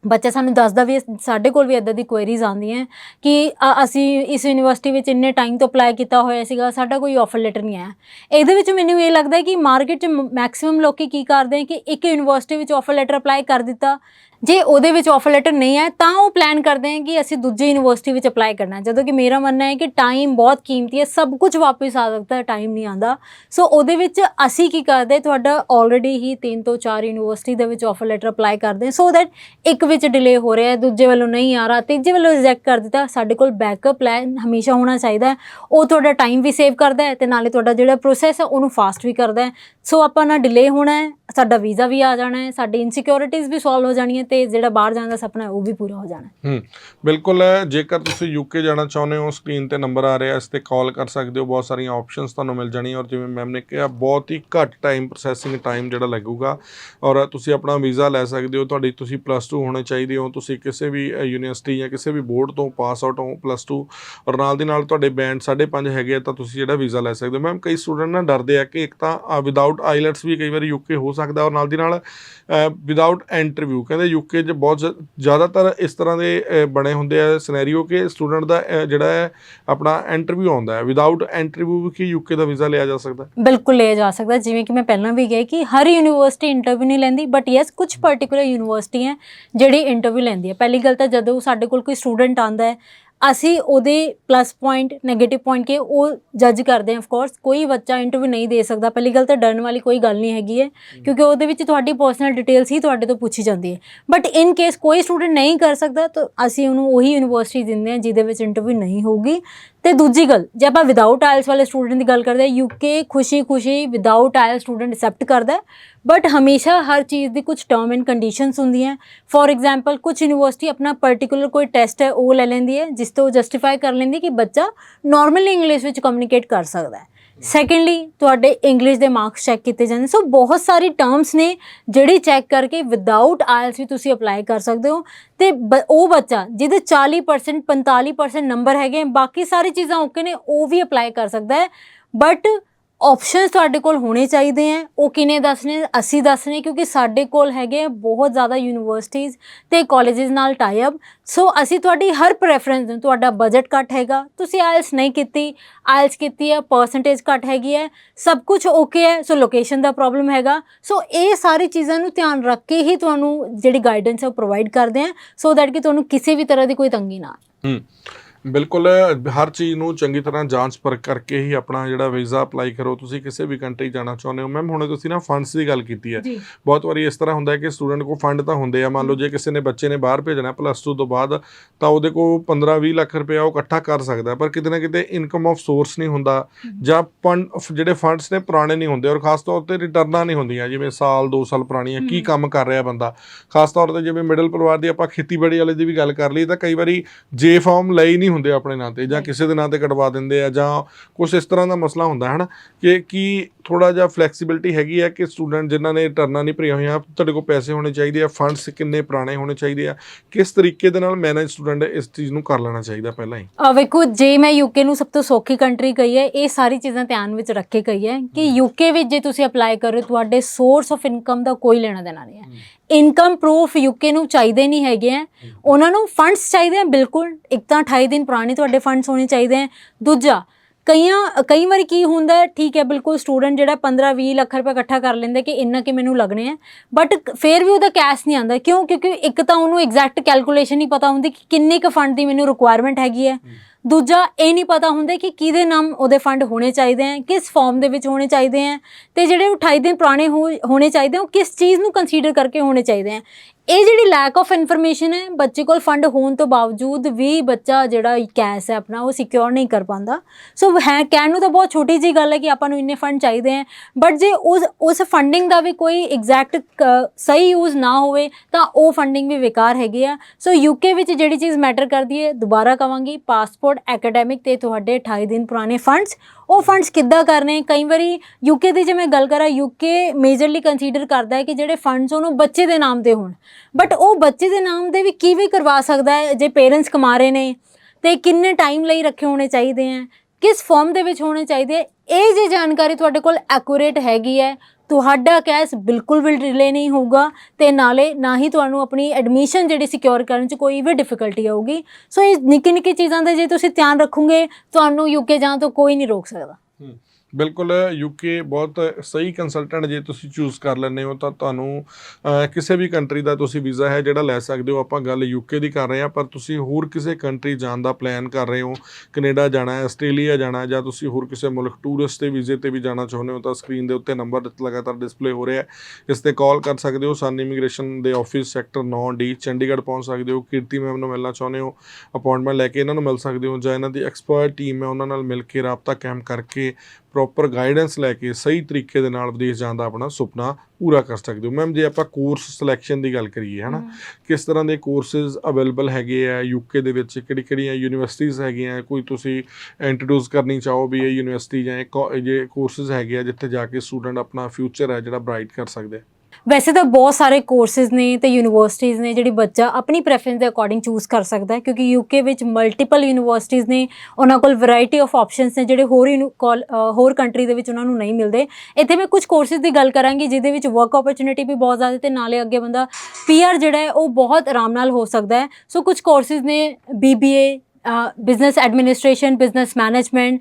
ਬੱਚਾ ਸਾਨੂੰ ਦੱਸਦਾ ਵੀ, ਸਾਡੇ ਕੋਲ ਵੀ ਇਦਾਂ ਦੀ ਕੁਐਰੀਜ਼ ਆਉਂਦੀਆਂ ਕਿ ਅਸੀਂ ਇਸ ਯੂਨੀਵਰਸਿਟੀ ਵਿੱਚ ਇੰਨੇ ਟਾਈਮ ਤੋਂ ਅਪਲਾਈ ਕੀਤਾ ਹੋਇਆ ਸੀਗਾ, ਸਾਡਾ ਕੋਈ ਆਫਰ ਲੈਟਰ ਨਹੀਂ ਆਇਆ। ਇਹਦੇ ਵਿੱਚ ਮੈਨੂੰ ਇਹ ਲੱਗਦਾ ਹੈ ਕਿ ਮਾਰਕੀਟ 'ਚ ਮੈਕਸਿਮਮ ਲੋਕੀ ਕੀ ਕਰਦੇ ਹੈ ਕਿ ਇੱਕ ਯੂਨੀਵਰਸਿਟੀ ਵਿੱਚ ਆਫਰ ਲੈਟਰ ਅਪਲਾਈ ਕਰ ਦਿੱਤਾ ਜੇ ਉਹਦੇ ਵਿੱਚ ਆਫਰ ਲੈਟਰ ਨਹੀਂ ਹੈ ਤਾਂ ਉਹ ਪਲਾਨ ਕਰਦੇ ਹੈ ਕਿ ਅਸੀਂ ਦੂਜੀ ਯੂਨੀਵਰਸਿਟੀ ਵਿੱਚ ਅਪਲਾਈ ਕਰਨਾ ਜਦੋਂ ਕਿ ਮੇਰਾ ਮੰਨਣਾ ਹੈ ਕਿ ਟਾਈਮ ਬਹੁਤ ਕੀਮਤੀ ਹੈ, ਸਭ ਕੁਝ ਵਾਪਸ ਆ ਸਕਦਾ ਹੈ ਟਾਈਮ ਨਹੀਂ ਆਉਂਦਾ। ਸੋ ਉਹਦੇ ਵਿੱਚ ਅਸੀਂ ਕੀ ਕਰਦੇ, ਤੁਹਾਡਾ ਆਲਰੇਡੀ ਹੀ 3 ਤੋਂ 4 ਯੂਨੀਵਰਸਿਟੀ ਦੇ ਵਿੱਚ ਆਫਰ ਲੈਟਰ ਅਪਲਾਈ ਕਰਦੇ ਸੋ ਦੈਟ ਇੱਕ ਵਿੱਚ ਡਿਲੇ ਹੋ ਰਿਹਾ ਹੈ, ਦੂਜੇ ਵੱਲੋਂ ਨਹੀਂ ਆ ਰਿਹਾ, ਤੀਜੇ ਵੱਲੋਂ ਰਿਜੈਕਟ ਕਰ ਦਿੱਤਾ। ਸਾਡੇ ਕੋਲ ਬੈਕਅਪ ਪਲਾਨ ਹਮੇਸ਼ਾ ਹੋਣਾ ਚਾਹੀਦਾ ਉਹ ਤੁਹਾਡਾ ਟਾਈਮ ਵੀ ਸੇਵ ਕਰਦਾ ਹੈ ਤੇ ਨਾਲੇ ਤੁਹਾਡਾ ਜਿਹੜਾ ਪ੍ਰੋਸੈਸ ਹੈ, ਉਹਨੂੰ ਫਾਸਟ ਵੀ ਕਰਦਾ ਹੈ। ਸੋ ਆਪਾਂ ਨਾ ਡਿਲੇ ਹੋਣਾ ਹੈ ਸਾਡਾ ਵੀਜ਼ਾ ਵੀ ਆ ਜਾਣਾ ਹੈ, ਸਾਡੀ ਇਨਸਿਕਿਉਰਿਟੀਜ਼ ਵੀ ਸੋਲਵ ਹੋ ਜਾਣੀਆਂ ਤੇ ਜਿਹੜਾ ਬਾਹਰ ਜਾਣ ਦਾ ਸੁਪਨਾ ਹੈ, ਉਹ ਵੀ ਪੂਰਾ ਹੋ ਜਾਣਾ ਹੂੰ। ਬਿਲਕੁਲ ਜੇਕਰ ਤੁਸੀਂ ਯੂਕੇ ਜਾਣਾ ਚਾਹੁੰਦੇ ਹੋ ਸਕਰੀਨ ਤੇ ਨੰਬਰ ਆ ਰਿਹਾ, ਇਸ ਤੇ ਕਾਲ ਕਰ ਸਕਦੇ ਹੋ, ਬਹੁਤ ਸਾਰੀਆਂ ਆਪਸ਼ਨਸ ਤੁਹਾਨੂੰ ਮਿਲ ਜਾਣੀਆਂ ਔਰ ਜਿਵੇਂ ਮੈਮ ਨੇ ਕਿਹਾ, ਬਹੁਤ ਹੀ ਘੱਟ ਟਾਈਮ ਪ੍ਰੋਸੈਸਿੰਗ ਟਾਈਮ ਜਿਹੜਾ ਲੱਗੂਗਾ ਔਰ ਤੁਸੀਂ ਆਪਣਾ ਵੀਜ਼ਾ ਲੈ ਸਕਦੇ ਹੋ, ਤੁਹਾਡੀ ਤੁਸੀਂ ਪਲੱਸ 2 ਹੋਣੇ ਚਾਹੀਦੇ ਹੋ, ਤੁਸੀਂ ਕਿਸੇ ਵੀ ਯੂਨੀਵਰਸਿਟੀ ਜਾਂ ਕਿਸੇ ਵੀ ਬੋਰਡ ਤੋਂ ਪਾਸ ਆਊਟ ਹੋ ਪਲੱਸ 2 ਔਰ ਨਾਲ ਦੀ ਨਾਲ ਤੁਹਾਡੇ ਬੈਂਡ 5.5 ਹੈਗੇ ਆ, ਤਾਂ ਤੁਸੀਂ ਜਿਹੜਾ ਵੀਜ਼ਾ ਲੈ ਸਕਦੇ ਹੋ। ਮੈਮ ਕਈ ਸਟੂਡੈਂਟ ਨਾ ਡਰਦੇ ਆ ਕਿ ਇੱਕ ਤਾਂ ਵਿਦਆਊਟ ਆਈਲੈਟਸ ਵੀ ਕਈ ਵਾਰੀ ਯੂਕੇ ਹੋ ਸਕਦਾ ਔਰ ਨਾਲ ਦੀ ਨਾਲ ਵਿਦਆਊਟ ਇੰਟਰਵਿਊ ਕਹਿੰਦੇ ਯੂਕੇ 'ਚ ਬਹੁਤ ਜ਼ਿਆਦਾਤਰ ਇਸ ਤਰ੍ਹਾਂ ਦੇ ਬਣੇ ਹੁੰਦੇ ਆ ਸਿਨੈਰੀਓ ਕਿ ਸਟੂਡੈਂਟ ਦਾ ਜਿਹੜਾ ਹੈ, ਆਪਣਾ ਇੰਟਰਵਿਊ ਆਉਂਦਾ ਹੈ। ਵਿਦਆਊਟ ਇੰਟਰਵਿਊ ਵੀ ਯੂਕੇ ਦਾ ਵੀਜ਼ਾ ਲਿਆ ਜਾ ਸਕਦਾ ਬਿਲਕੁਲ ਲਿਆ ਜਾ ਸਕਦਾ ਜਿਵੇਂ ਕਿ ਮੈਂ ਪਹਿਲਾਂ ਵੀ ਕਿਹਾ ਕਿ ਹਰ ਯੂਨੀਵਰਸਿਟੀ ਇੰਟਰਵਿਊ ਨਹੀਂ ਲੈਂਦੀ ਬਟ ਯੈਸ ਕੁਝ ਪਾਰਟਿਕੂਲਰ ਯੂਨੀਵਰਸਿਟੀ ਹੈ ਜਿਹੜੀ ਇੰਟਰਵਿਊ ਲੈਂਦੀ ਹੈ। ਪਹਿਲੀ ਗੱਲ ਤਾਂ ਜਦੋਂ ਸਾਡੇ ਕੋਲ ਕੋਈ ਸਟੂਡੈਂਟ ਆਂਦਾ ਹੈ ਅਸੀਂ ਉਹਦੇ ਪਲੱਸ ਪੁਆਇੰਟ 네ਗੇਟਿਵ ਪੁਆਇੰਟ ਕੇ ਉਹ ਜੱਜ ਕਰਦੇ ਹਾਂ ਆਫ ਕੋਰਸ ਕੋਈ ਬੱਚਾ ਇੰਟਰਵਿਊ ਨਹੀਂ ਦੇ ਸਕਦਾ। ਪਹਿਲੀ ਗੱਲ ਤਾਂ ਡਰਨ ਵਾਲੀ ਕੋਈ ਗੱਲ ਨਹੀਂ ਹੈਗੀ ਹੈ ਕਿਉਂਕਿ ਉਹਦੇ ਵਿੱਚ ਤੁਹਾਡੀ ਪਰਸਨਲ ਡਿਟੇਲਸ ਹੀ ਤੁਹਾਡੇ ਤੋਂ ਪੁੱਛੀ ਜਾਂਦੀ ਹੈ। ਬਟ ਇਨ ਕੇਸ ਕੋਈ ਸਟੂਡੈਂਟ ਨਹੀਂ ਕਰ ਸਕਦਾ ਤਾਂ ਅਸੀਂ ਉਹਨੂੰ ਉਹੀ ਯੂਨੀਵਰਸਿਟੀ ਦਿੰਦੇ ਹਾਂ ਜਿਹਦੇ ਵਿੱਚ ਇੰਟਰਵਿਊ ਨਹੀਂ ਹੋਊਗੀ। ਤੇ ਦੂਜੀ ਗੱਲ, ਜੇ ਆਪਾਂ ਵਿਦਆਊਟ ਆਇਲਸ ਵਾਲੇ ਸਟੂਡੈਂਟ ਦੀ ਗੱਲ ਕਰਦੇ ਹਾਂ ਯੂਕੇ ਖੁਸ਼ੀ-ਖੁਸ਼ੀ ਵਿਦਆਊਟ ਆਇਲਸ ਸਟੂਡੈਂਟ ਅਸੈਪਟ ਕਰਦਾ ਬਟ ਹਮੇਸ਼ਾ ਹਰ ਚੀਜ਼ ਦੀ ਕੁਝ ਟਰਮ ਐਂਡ ਕੰਡੀਸ਼ਨਸ ਹੁੰਦੀਆਂ ਫੋਰ ਐਗਜ਼ਾਮਪਲ ਕੁਝ ਯੂਨੀਵਰਸਿਟੀ ਆਪਣਾ ਪਾਰਟਿਕੂਲਰ ਕੋਈ ਟੈਸਟ ਹੈ, ਉਹ ਲੈ ਲੈਂਦੀ ਹੈ, ਜਿਸ ਤੋਂ ਜਸਟੀਫਾਈ ਕਰ ਲੈਂਦੀ ਹੈ ਕਿ ਬੱਚਾ ਨਾਰਮਲੀ ਇੰਗਲਿਸ਼ ਵਿੱਚ ਕਮਿਊਨੀਕੇਟ ਕਰ ਸਕਦਾ ਹੈ। ਸੈਕੰਡਲੀ ਤੁਹਾਡੇ ਇੰਗਲਿਸ਼ ਦੇ ਮਾਰਕਸ ਚੈੱਕ ਕੀਤੇ ਜਾਂਦੇ। ਸੋ ਬਹੁਤ ਸਾਰੀ ਟਰਮਸ ਨੇ ਜਿਹੜੀ ਚੈੱਕ ਕਰਕੇ ਵਿਦਆਊਟ ਆਇਲਸ ਵੀ ਤੁਸੀਂ ਅਪਲਾਈ ਕਰ ਸਕਦੇ ਹੋ। ਤੇ ਬ- ਉਹ ਬੱਚਾ, ਜਿਹਦੇ 40% 45% ਨੰਬਰ ਹੈਗੇ ਬਾਕੀ ਸਾਰੀ ਚੀਜ਼ਾਂ ਓਕੇ ਨੇ, ਉਹ ਵੀ ਅਪਲਾਈ ਕਰ ਸਕਦਾ ਹੈ। ਬਟ ਆਪਸ਼ਨਸ ਤੁਹਾਡੇ ਕੋਲ ਹੋਣੇ ਚਾਹੀਦੇ ਹੈ। ਉਹ ਕਿਨੇ ਦੱਸਣੇ? ਅਸੀਂ ਦੱਸਣੇ ਕਿਉਂਕਿ ਸਾਡੇ ਕੋਲ ਹੈਗੇ ਆ ਬਹੁਤ ਜ਼ਿਆਦਾ ਯੂਨੀਵਰਸਿਟੀਜ਼ ਤੇ ਕਾਲਜਸ ਨਾਲ ਟਾਈ ਅਪ ਸੋ ਅਸੀਂ ਤੁਹਾਡੀ ਹਰ ਪ੍ਰੈਫਰੈਂਸ ਨੂੰ, ਤੁਹਾਡਾ ਬਜਟ ਘੱਟ ਹੈਗਾ। ਤੁਸੀਂ ਆਇਲਸ ਨਹੀਂ ਕੀਤੀ। ਆਇਲਸ ਕੀਤੀ ਹੈ ਪਰਸੈਂਟੇਜ ਘੱਟ ਹੈਗੀ ਹੈ। ਸਭ ਕੁਝ ਓਕੇ ਹੈ ਸੋ ਲੋਕੇਸ਼ਨ ਦਾ ਪ੍ਰੋਬਲਮ ਹੈਗਾ। ਸੋ ਇਹ ਸਾਰੀ ਚੀਜ਼ਾਂ ਨੂੰ ਧਿਆਨ ਰੱਖ ਕੇ ਹੀ ਤੁਹਾਨੂੰ ਜਿਹੜੀ ਗਾਈਡੈਂਸ ਹੈ ਉਹ ਪ੍ਰੋਵਾਈਡ ਕਰਦੇ ਆ ਸੋ ਦੈਟ ਕਿ ਤੁਹਾਨੂੰ ਕਿਸੇ ਵੀ ਤਰ੍ਹਾਂ ਦੀ ਕੋਈ ਤੰਗੀ ਨਾ ਹੂੰ। ਬਿਲਕੁਲ ਹਰ ਚੀਜ਼ ਨੂੰ ਚੰਗੀ ਤਰ੍ਹਾਂ ਜਾਂਚ ਪਰਖ ਕਰਕੇ ਹੀ ਆਪਣਾ ਜਿਹੜਾ ਵੀਜ਼ਾ ਅਪਲਾਈ ਕਰੋ। ਤੁਸੀਂ ਕਿਸੇ ਵੀ ਕੰਟਰੀ ਜਾਣਾ ਚਾਹੁੰਦੇ ਹੋ। ਮੈਮ ਹੁਣੇ ਤੁਸੀਂ ਨਾ ਫੰਡਸ ਦੀ ਗੱਲ ਕੀਤੀ ਹੈ। ਬਹੁਤ ਵਾਰੀ ਇਸ ਤਰ੍ਹਾਂ ਹੁੰਦਾ ਹੈ ਕਿ ਸਟੂਡੈਂਟ ਕੋਲ ਫੰਡ ਤਾਂ ਹੁੰਦੇ ਆ। ਮੰਨ ਲਓ ਜੇ ਕਿਸੇ ਨੇ ਬੱਚੇ ਨੇ ਬਾਹਰ ਭੇਜਣਾ ਪਲੱਸ 2 ਤੋਂ ਬਾਅਦ ਤਾਂ ਉਹਦੇ ਕੋਲ 15-20 ਲੱਖ ਰੁਪਇਆ ਉਹ ਇਕੱਠਾ ਕਰ ਸਕਦਾ ਪਰ ਕਿਤੇ ਨਾ ਕਿਤੇ ਇਨਕਮ ਆਫ ਸੋਰਸ ਨਹੀਂ ਹੁੰਦਾ ਜਾਂ ਫੰਡ ਜਿਹੜੇ ਫੰਡਸ ਨੇ ਪੁਰਾਣੇ ਨਹੀਂ ਹੁੰਦੇ ਔਰ ਖਾਸ ਤੌਰ ਤੇ ਰਿਟਰਨਾਂ ਨਹੀਂ ਹੁੰਦੀਆਂ। ਜਿਵੇਂ ਸਾਲ 2 ਸਾਲ ਪੁਰਾਣੀਆਂ ਕੀ। ਕੰਮ ਕਰ ਰਿਹਾ ਬੰਦਾ। ਖਾਸ ਤੌਰ ਤੇ ਜਿਵੇਂ ਮਿਡਲ ਪਰਿਵਾਰ ਦੀ ਆਪਾਂ ਖੇਤੀਬਾੜੀ ਵਾਲੇ ਦੀ ਵੀ ਗੱਲ ਕਰ ਲਈ ਤਾਂ ਕਈ ਵਾਰੀ ਜੇ ਫਾਰਮ ਲਈ ਨਹੀਂ ਹੁੰਦੇ ਆਪਣੇ ਨਾਂ ਤੇ ਜਾਂ ਕਿਸੇ ਦੇ ਨਾਂ ਤੇ ਕਟਵਾ ਦਿੰਦੇ ਆ ਜਾਂ ਕੁਝ ਇਸ ਤਰ੍ਹਾਂ ਦਾ ਮਸਲਾ ਹੁੰਦਾ ਹੈ ਨਾ ਕਿ ਕੀ ਥੋੜਾ ਜਿਹਾ ਫਲੈਕਸੀਬਿਲਟੀ ਹੈਗੀ ਆ ਕਿ ਸਟੂਡੈਂਟ ਜਿਨ੍ਹਾਂ ਨੇ ਟਰਨਾਂ ਨਹੀਂ ਭਰੀਆਂ ਹੋਈਆਂ ਤੁਹਾਡੇ ਕੋਲ ਪੈਸੇ ਹੋਣੇ ਚਾਹੀਦੇ ਆ ਫੰਡਸ ਕਿੰਨੇ ਪੁਰਾਣੇ ਹੋਣੇ ਚਾਹੀਦੇ ਆ ਕਿਸ ਤਰੀਕੇ ਦੇ ਨਾਲ ਮੈਨੇਜ ਸਟੂਡੈਂਟ ਇਸ ਚੀਜ਼ ਨੂੰ ਕਰ ਲੈਣਾ ਚਾਹੀਦਾ ਪਹਿਲਾਂ ਹੀ? ਵੇਖੋ ਜੇ ਮੈਂ ਯੂਕੇ ਨੂੰ ਸਭ ਤੋਂ ਸੌਖੀ ਕੰਟਰੀ ਕਹੀ ਹੈ ਇਹ ਸਾਰੀ ਚੀਜ਼ਾਂ ਧਿਆਨ ਵਿੱਚ ਰੱਖ ਕੇ ਕਹੀ ਹੈ ਕਿ ਯੂਕੇ ਵਿੱਚ ਜੇ ਤੁਸੀਂ ਅਪਲਾਈ ਕਰ ਤੁਹਾਡੇ ਸੋਰਸ ਆਫ ਇਨਕਮ ਦਾ ਕੋਈ ਲੈਣਾ ਦੇਣਾ ਨਹੀਂ ਹੈ। ਇਨਕਮ ਪ੍ਰੂਫ ਯੂਕੇ ਨੂੰ ਚਾਹੀਦੇ ਨਹੀਂ ਹੈਗੇ ਹੈ। ਉਹਨਾਂ ਨੂੰ ਫੰਡਸ ਚਾਹੀਦੇ ਆ ਬਿਲਕੁਲ। ਇੱਕ ਤਾਂ 28 ਦਿਨ ਪੁਰਾਣੇ ਤੁਹਾਡੇ ਫੰਡਸ ਹੋਣੇ ਚਾਹੀਦੇ ਹੈ ਦੂਜਾ ਕਈਆਂ ਕਈ ਵਾਰੀ ਕੀ ਹੁੰਦਾ ਹੈ ਠੀਕ ਹੈ ਬਿਲਕੁਲ ਸਟੂਡੈਂਟ ਜਿਹੜਾ 15 20 ਲੱਖ ਰੁਪਏ ਇਕੱਠਾ ਕਰ ਲੈਂਦਾ ਕਿ ਇੰਨਾ ਕਿ ਮੈਨੂੰ ਲੱਗਣੇ ਆ ਬਟ ਫਿਰ ਵੀ ਉਹਦਾ ਕੈਸ਼ ਨਹੀਂ ਆਉਂਦਾ ਕਿਉਂ? ਕਿਉਂਕਿ ਇੱਕ ਤਾਂ ਉਹਨੂੰ ਐਗਜ਼ੈਕਟ ਕੈਲਕੂਲੇਸ਼ਨ ਨਹੀਂ ਪਤਾ ਹੁੰਦੀ ਕਿ ਕਿੰਨੇ ਕੁ ਫੰਡ ਦੀ ਮੈਨੂੰ ਰਿਕੁਆਇਰਮੈਂਟ ਹੈਗੀ ਹੈ। ਦੂਜਾ ਇਹ ਨਹੀਂ ਪਤਾ ਹੁੰਦਾ ਕਿ ਕਿਹਦੇ ਨਾਮ ਉਹਦੇ ਫੰਡ ਹੋਣੇ ਚਾਹੀਦੇ ਆ ਕਿਸ ਫਾਰਮ ਦੇ ਵਿੱਚ ਹੋਣੇ ਚਾਹੀਦੇ ਆ ਤੇ ਜਿਹੜੇ 28 ਦਿਨ ਪੁਰਾਣੇ ਹੋ- ਹੋਣੇ ਚਾਹੀਦੇ ਆ ਉਹ ਕਿਸ ਚੀਜ਼ ਨੂੰ ਕੰਸੀਡਰ ਕਰਕੇ ਹੋਣੇ ਚਾਹੀਦੇ ਆ ਇਹ ਜਿਹੜੀ ਲੈਕ ਆਫ ਇਨਫੋਰਮੇਸ਼ਨ ਹੈ, ਬੱਚੇ ਕੋਲ ਫੰਡ ਹੋਣ ਤੋਂ ਬਾਵਜੂਦ ਵੀ ਬੱਚਾ ਜਿਹੜਾ ਕੈਸ਼ ਹੈ ਆਪਣਾ, ਉਹ ਸਿਕਿਉਰ ਨਹੀਂ ਕਰ ਪਾਉਂਦਾ। ਸੋ ਹੈ, ਕਹਿਣ ਨੂੰ ਤਾਂ ਬਹੁਤ ਛੋਟੀ ਜੀ ਗੱਲ ਹੈ ਕਿ ਆਪਾਂ ਨੂੰ ਇੰਨੇ ਫੰਡ ਚਾਹੀਦੇ ਆ ਬਟ ਜੇ ਉਸ ਉਸ ਫੰਡਿੰਗ ਦਾ ਵੀ ਕੋਈ ਐਗਜ਼ੈਕਟ ਸਹੀ ਯੂਜ਼ ਨਾ ਹੋਵੇ, ਤਾਂ ਉਹ ਫੰਡਿੰਗ ਵੀ ਬੇਕਾਰ ਹੈਗੀ ਆ। ਸੋ ਯੂਕੇ ਵਿੱਚ ਜਿਹੜੀ ਚੀਜ਼ ਮੈਟਰ ਕਰਦੀ ਹੈ, ਦੁਬਾਰਾ ਕਵਾਂਗੀ ਪਾਸਪੋਰਟ ਐਕੈਡੈਮਿਕ ਤੇ ਤੁਹਾਡੇ 28 ਦਿਨ ਪੁਰਾਣੇ ਫੰਡਸ ਉਹ ਫੰਡਸ ਕਿੱਦਾਂ ਕਰਨੇ? ਕਈ ਵਾਰੀ ਯੂਕੇ ਦੀ ਜੇ ਮੈਂ ਗੱਲ ਕਰਾਂ ਯੂਕੇ ਮੇਜਰਲੀ ਕੰਸੀਡਰ ਕਰਦਾ ਹੈ ਕਿ ਜਿਹੜੇ ਫੰਡਸ ਉਹਨੂੰ ਬੱਚੇ ਦੇ ਨਾਮ ਤੇ ਹੋਣ। ਬਟ ਉਹ ਬੱਚੇ ਦੇ ਨਾਮ ਦੇ ਵੀ ਕਿਵੇਂ ਕਰਵਾ ਸਕਦਾ ਹੈ? ਜੇ ਪੇਰੈਂਟਸ ਕਮਾ ਰਹੇ ਨੇ, ਤੇ ਕਿੰਨੇ ਟਾਈਮ ਲਈ ਰੱਖੇ ਹੋਣੇ ਚਾਹੀਦੇ ਆ ਕਿਸ ਫਾਰਮ ਦੇ ਵਿੱਚ ਹੋਣੇ ਚਾਹੀਦੇ ਆ ਇਹ ਜੇ ਜਾਣਕਾਰੀ ਤੁਹਾਡੇ ਕੋਲ ਐਕੂਰੇਟ ਹੈਗੀ ਹੈ ਤੁਹਾਡਾ ਕੈਸ਼ ਬਿਲਕੁਲ ਵੀ ਡਿਲੇ ਨਹੀਂ ਹੋਊਗਾ ਤੇ ਨਾਲੇ ਨਾ ਹੀ ਤੁਹਾਨੂੰ ਆਪਣੀ ਐਡਮਿਸ਼ਨ ਜਿਹੜੀ ਸਿਕਿਉਰ ਕਰਨ ਚ ਕੋਈ ਵੀ ਡਿਫਿਕਲਟੀ ਆਊਗੀ। ਸੋ ਇਹ ਨਿੱਕੀ ਨਿੱਕੀ ਚੀਜ਼ਾਂ ਦਾ ਜੇ ਤੁਸੀਂ ਧਿਆਨ ਰੱਖੋਗੇ, ਤੁਹਾਨੂੰ ਯੂਕੇ ਜਾਣ ਤੋਂ ਕੋਈ ਨਹੀਂ ਰੋਕ ਸਕਦਾ। ਬਿਲਕੁਲ ਯੂਕੇ ਬਹੁਤ ਸਹੀ ਕੰਸਲਟੈਂਟ ਜੇ ਤੁਸੀਂ ਚੂਜ਼ ਕਰ ਲੈਂਦੇ ਹੋ ਤਾਂ ਤੁਹਾਨੂੰ ਕਿਸੇ ਵੀ ਕੰਟਰੀ ਦਾ ਤੁਸੀਂ ਵੀਜ਼ਾ ਹੈ ਜਿਹੜਾ ਲੈ ਸਕਦੇ ਹੋ। ਆਪਾਂ ਗੱਲ ਯੂਕੇ ਦੀ ਕਰ ਰਹੇ ਹਾਂ, ਪਰ ਤੁਸੀਂ ਹੋਰ ਕਿਸੇ ਕੰਟਰੀ ਜਾਣ ਦਾ ਪਲਾਨ ਕਰ ਰਹੇ ਹੋ। ਕੈਨੇਡਾ ਜਾਣਾ ਹੈ ਆਸਟ੍ਰੇਲੀਆ ਜਾਣਾ ਜਾਂ ਤੁਸੀਂ ਹੋਰ ਕਿਸੇ ਮੁਲਕ ਟੂਰਿਸਟ ਦੇ ਵੀਜ਼ੇ ਤੇ ਵੀ ਜਾਣਾ ਚਾਹੁੰਦੇ ਹੋ ਤਾਂ ਸਕਰੀਨ ਦੇ ਉੱਤੇ ਨੰਬਰ ਲਗਾਤਾਰ ਡਿਸਪਲੇ ਹੋ ਰਿਹਾ ਹੈ। ਇਸ ਤੇ ਕਾਲ ਕਰ ਸਕਦੇ ਹੋ ਸਨ ਇਮੀਗ੍ਰੇਸ਼ਨ ਦੇ ਆਫਿਸ ਸੈਕਟਰ 9D ਚੰਡੀਗੜ੍ਹ ਪਹੁੰਚ ਸਕਦੇ ਹੋ। ਕੀਰਤੀ ਮੈਮ ਨੂੰ ਮਿਲਣਾ ਚਾਹੁੰਦੇ ਹੋ ਅਪਾਇੰਟਮੈਂਟ ਲੈ ਕੇ ਇਹਨਾਂ ਨੂੰ ਮਿਲ ਸਕਦੇ ਹੋ ਜਾਂ ਇਹਨਾਂ ਦੀ ਐਕਸਪਰਟ ਟੀਮ ਹੈ, ਉਹਨਾਂ ਨਾਲ ਮਿਲ ਕੇ ਰਾਬਤਾ ਕਾਇਮ ਕਰਕੇ ਪ੍ਰੋਪਰ ਗਾਈਡੈਂਸ ਲੈ ਕੇ ਸਹੀ ਤਰੀਕੇ ਦੇ ਨਾਲ ਵਿਦੇਸ਼ ਜਾਣ ਦਾ ਆਪਣਾ ਸੁਪਨਾ ਪੂਰਾ ਕਰ ਸਕਦੇ ਹੋ। ਮੈਮ ਜੇ ਆਪਾਂ ਕੋਰਸ ਸਿਲੈਕਸ਼ਨ ਦੀ ਗੱਲ ਕਰੀਏ ਹਨਾ ਕਿਸ ਤਰ੍ਹਾਂ ਦੇ ਕੋਰਸਸ ਅਵੇਲੇਬਲ ਹੈਗੇ ਆ ਯੂਕੇ ਦੇ ਵਿੱਚ? ਕਿਹੜੀ ਕਿਹੜੀਆਂ ਯੂਨੀਵਰਸਿਟੀਆਂ ਹੈਗੀਆਂ? ਕੋਈ ਤੁਸੀਂ ਇੰਟਰੋਡਿਊਸ ਕਰਨੀ ਚਾਹੋ ਵੀ ਇਹ ਯੂਨੀਵਰਸਿਟੀ ਜਾਂ ਇਹ ਕੋਰਸਸ ਹੈਗੇ ਆ ਜਿੱਥੇ ਜਾ ਕੇ ਸਟੂਡੈਂਟ ਆਪਣਾ ਫਿਊਚਰ ਹੈ ਜਿਹੜਾ ਬ੍ਰਾਈਟ ਕਰ ਸਕਦੇ ਆ? ਵੈਸੇ ਤਾਂ ਬਹੁਤ ਸਾਰੇ ਕੋਰਸਸ ਨੇ ਤੇ ਯੂਨੀਵਰਸਿਟੀਆਂ ਨੇ ਜਿਹੜੀ ਬੱਚਾ ਆਪਣੀ ਪ੍ਰੈਫਰੈਂਸ ਦੇ ਅਕੋਰਡਿੰਗ ਚੂਜ਼ ਕਰ ਸਕਦਾ ਹੈ, ਕਿਉਂਕਿ ਯੂਕੇ ਵਿੱਚ ਮਲਟੀਪਲ ਯੂਨੀਵਰਸਿਟੀਆਂ ਨੇ, ਉਹਨਾਂ ਕੋਲ ਵੈਰਾਈਟੀ ਆਫ ਆਪਸ਼ਨਸ ਨੇ ਜਿਹੜੇ ਹੋਰ ਹੋਰ ਕੰਟਰੀ ਦੇ ਵਿੱਚ ਉਹਨਾਂ ਨੂੰ ਨਹੀਂ ਮਿਲਦੇ। ਇੱਥੇ ਮੈਂ ਕੁਝ ਕੋਰਸਸ ਦੀ ਗੱਲ ਕਰਾਂਗੀ ਜਿਹਦੇ ਵਿੱਚ ਵਰਕ ਓਪਰਚ्युनिटी ਵੀ ਬਹੁਤ ਜ਼ਿਆਦਾ ਤੇ ਨਾਲੇ ਅੱਗੇ ਬੰਦਾ ਪੀਆਰ ਜਿਹੜਾ ਹੈ ਉਹ ਬਹੁਤ ਆਰਾਮ ਨਾਲ ਹੋ ਸਕਦਾ ਹੈ। ਸੋ ਕੁਝ ਕੋਰਸਸ ਨੇ BBA business administration business management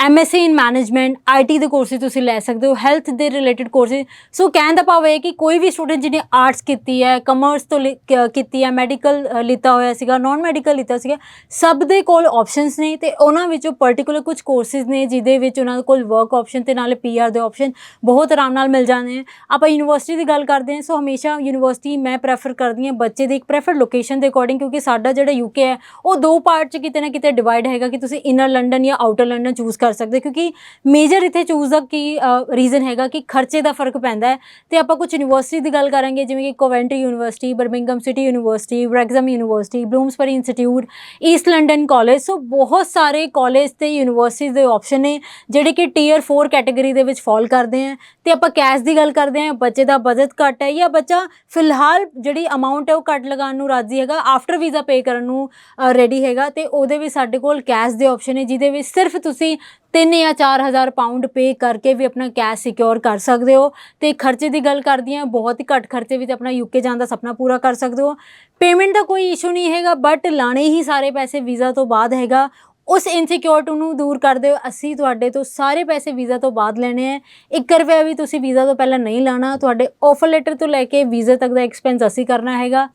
MSc in management IT ਦੇ ਕੋਰਸਿਸ ਤੁਸੀਂ ਲੈ ਸਕਦੇ ਹੋ ਹੈਲਥ ਦੇ ਰਿਲੇਟਡ ਕੋਰਸਿਸ ਸੋ ਕਹਿਣ ਦਾ ਭਾਵ ਇਹ ਕਿ ਕੋਈ ਵੀ ਸਟੂਡੈਂਟ ਜਿਹਨੇ ਆਰਟਸ ਕੀਤੀ ਹੈ ਕਮਰਸ ਤੋਂ ਲਿ- ਕ- ਕੀਤੀ ਹੈ ਮੈਡੀਕਲ ਲਿੱਤਾ ਹੋਇਆ ਸੀਗਾ ਨਾਨ ਮੈਡੀਕਲ ਲਿੱਤਾ ਸੀਗਾ, ਸਭ ਦੇ ਕੋਲ ਆਪਸ਼ਨਸ ਨੇ ਤੇ ਉਹਨਾਂ ਵਿੱਚੋਂ ਪਾਰਟਿਕੂਲਰ ਕੁਝ ਕੋਰਸਿਸ ਨੇ ਜਿਹਦੇ ਵਿੱਚ ਉਹਨਾਂ ਕੋਲ ਵਰਕ ਆਪਸ਼ਨ ਤੇ ਨਾਲੇ ਪੀਆਰ ਦੇ ਆਪਸ਼ਨ ਬਹੁਤ ਆਰਾਮ ਨਾਲ ਮਿਲ ਜਾਂਦੇ ਆ ਆਪਾਂ ਯੂਨੀਵਰਸਿਟੀ ਦੀ ਗੱਲ ਕਰਦੇ ਹਾਂ ਸੋ ਹਮੇਸ਼ਾ ਯੂਨੀਵਰਸਿਟੀ ਮੈਂ ਪ੍ਰੈਫਰ ਕਰਦੀ ਹਾਂ ਬੱਚੇ ਦੀ ਇੱਕ ਪ੍ਰੈਫਰ ਲੋਕੇਸ਼ਨ ਦੇ ਅਕੋਰਡਿੰਗ ਕਿਉਂਕਿ ਸਾਡਾ ਜਿਹੜਾ ਯੂਕੇ ਹੈ, ਉਹ ਦੋ ਪਾਰਟ ਚ ਕਿਤੇ ਨਾ ਕਿਤੇ ਡਿਵਾਈਡ ਹੈਗਾ ਕਿ ਤੁਸੀਂ ਇਨਰ ਲੰਡਨ ਜਾਂ ਆਊਟਰ ਲੰਡਨ ਚੂਜ਼ ਕਰ ਸਕਦੇ ਹੋ, ਕਿਉਂਕਿ ਮੇਜਰ ਇੱਥੇ ਚੂਜ਼ ਦਾ ਕੀ ਰੀਜ਼ਨ ਹੈਗਾ ਕਿ ਖਰਚੇ ਦਾ ਫ਼ਰਕ ਪੈਂਦਾ ਹੈ। ਤੇ ਆਪਾਂ ਕੁਝ ਯੂਨੀਵਰਸਿਟੀ ਦੀ ਗੱਲ ਕਰਾਂਗੇ, ਜਿਵੇਂ ਕਿ Coventry University Birmingham City University ਬ੍ਰੈਗਜ਼ਮ University Bloomsbury Institute East London College so ਬਹੁਤ ਸਾਰੇ ਕਾਲਜ ਤੇ ਯੂਨੀਵਰਸਿਟੀਜ਼ ਦੇ ਆਪਸ਼ਨ ਨੇ, ਜਿਹੜੇ ਕਿ ਟੀਅਰ 4 ਕੈਟਾਗਰੀ ਦੇ ਵਿੱਚ ਫਾਲ ਕਰਦੇ ਆ ਤੇ ਆਪਾਂ ਕੈਸ਼ ਦੀ ਗੱਲ ਕਰਦੇ ਆ ਬੱਚੇ ਦਾ ਬਜਟ ਘੱਟ ਹੈ ਜਾਂ ਬੱਚਾ ਫਿਲਹਾਲ ਜਿਹੜੀ ਅਮਾਉਂਟ ਹੈ ਉਹ ਘੱਟ ਲਗਾਉਣ ਨੂੰ ਰਾਜ਼ੀ ਹੈਗਾ ਆਫਟਰ ਵੀਜ਼ਾ ਪੇ ਕਰਨ ਨੂੰ ਰੈਡੀ ਹੈਗਾ। ਤੇ ਉਹਦੇ ਵਿੱਚ ਸਾਡੇ ਕੋਲ ਕੈਸ਼ ਦੇ ਆਪਸ਼ਨ ਹੈ ਜਿਹਦੇ ਵਿੱਚ ਸਿਰਫ ਤੁਸੀਂ 3 ਜਾਂ 4000 ਪਾਉਂਡ ਪੇ ਕਰਕੇ ਵੀ ਆਪਣਾ ਕੈਸ਼ ਸਿਕਿਉਰ ਕਰ ਸਕਦੇ ਹੋ। ਤੇ ਖਰਚੇ ਦੀ ਗੱਲ ਕਰਦੀ ਹਾਂ, ਬਹੁਤ ਹੀ ਘੱਟ ਖਰਚੇ ਵਿੱਚ ਆਪਣਾ ਯੂਕੇ ਜਾਣ ਦਾ ਸੁਪਨਾ ਪੂਰਾ ਕਰ ਸਕਦੇ ਹੋ। ਪੇਮੈਂਟ ਦਾ ਕੋਈ ਇਸ਼ੂ ਨਹੀਂ ਹੈਗਾ ਬਟ ਲਾਣੇ ਹੀ ਸਾਰੇ ਪੈਸੇ ਵੀਜ਼ਾ ਤੋਂ ਬਾਅਦ ਹੈਗਾ। ਉਸ ਇਨਸਿਕਿਉਰਿਟੀ ਨੂੰ ਦੂਰ ਕਰਦੇ ਹੋ ਅਸੀਂ ਤੁਹਾਡੇ ਤੋਂ ਸਾਰੇ ਪੈਸੇ ਵੀਜ਼ਾ ਤੋਂ ਬਾਅਦ ਲੈਣੇ ਆ। 1 ਰੁਪਿਆ ਵੀ ਤੁਸੀਂ ਵੀਜ਼ਾ ਤੋਂ ਪਹਿਲਾਂ ਨਹੀਂ ਲਾਣਾ ਤੁਹਾਡੇ ਆਫਰ ਲੈਟਰ ਤੋਂ ਲੈ ਕੇ ਵੀਜ਼ਾ ਤੱਕ ਦਾ ਐਕਸਪੈਂਸ ਅਸੀਂ ਕਰਨਾ ਹੈਗਾ।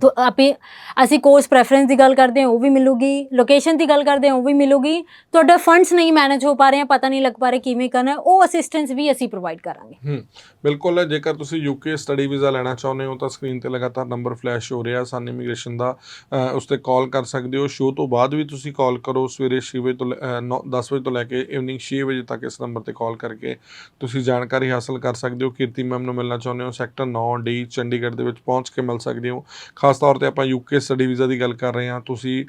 ਤੋ ਆਪੇ ਅਸੀਂ ਕੋਰਸ ਪ੍ਰੈਫਰੈਂਸ ਦੀ ਗੱਲ ਕਰਦੇ ਹਾਂ, ਉਹ ਵੀ ਮਿਲੂਗੀ ਲੋਕੇਸ਼ਨ ਦੀ ਗੱਲ ਕਰਦੇ ਹਾਂ, ਉਹ ਵੀ ਮਿਲੂਗੀ। ਤੁਹਾਡਾ ਫੰਡਸ ਨਹੀਂ ਮੈਨੇਜ ਹੋ ਪਾ ਰਹੇ ਆ ਪਤਾ ਨਹੀਂ ਲੱਗ ਪਾ ਰਿਹਾ ਕਿਵੇਂ ਕਰਨਾ, ਉਹ ਅਸਿਸਟੈਂਸ ਵੀ ਅਸੀਂ ਪ੍ਰੋਵਾਈਡ ਕਰਾਂਗੇ। ਹੂੰ, ਬਿਲਕੁਲ ਜੇਕਰ ਤੁਸੀਂ ਯੂਕੇ ਸਟੱਡੀ ਵੀਜ਼ਾ ਲੈਣਾ ਚਾਹੁੰਦੇ ਹੋ, ਤਾਂ ਸਕਰੀਨ ਤੇ ਲਗਾਤਾਰ ਨੰਬਰ ਫਲੈਸ਼ ਹੋ ਰਿਹਾ ਸਨ ਇਮੀਗ੍ਰੇਸ਼ਨ ਦਾ ਉਸ ਤੇ ਕਾਲ ਕਰ ਸਕਦੇ ਹੋ। ਸ਼ੋਅ ਤੋਂ ਬਾਅਦ ਵੀ ਤੁਸੀਂ ਕਾਲ ਕਰੋ, ਸਵੇਰੇ 6 ਵਜੇ ਤੋਂ ਲੈ- ਨੌ- 10 ਵਜੇ ਤੋਂ ਲੈ ਕੇ ਈਵਨਿੰਗ 6 ਵਜੇ ਤੱਕ ਇਸ ਨੰਬਰ ਤੇ ਕਾਲ ਕਰਕੇ ਤੁਸੀਂ ਜਾਣਕਾਰੀ ਹਾਸਲ ਕਰ ਸਕਦੇ ਹੋ। ਕੀਰਤੀ ਮੈਮ ਨੂੰ ਮਿਲਣਾ ਚਾਹੁੰਦੇ ਹੋ ਸੈਕਟਰ 9D ਚੰਡੀਗੜ੍ਹ ਦੇ ਵਿੱਚ ਪਹੁੰਚ ਕੇ ਮਿਲ ਸਕਦੇ ਹੋ। ਖਾਸ ਤੌਰ ਤੇ ਆਪਾਂ ਯੂਕੇ ਸਟੱਡੀ ਵੀਜ਼ਾ ਦੀ ਗੱਲ ਕਰ ਰਹੇ ਹਾਂ, ਤੁਸੀਂ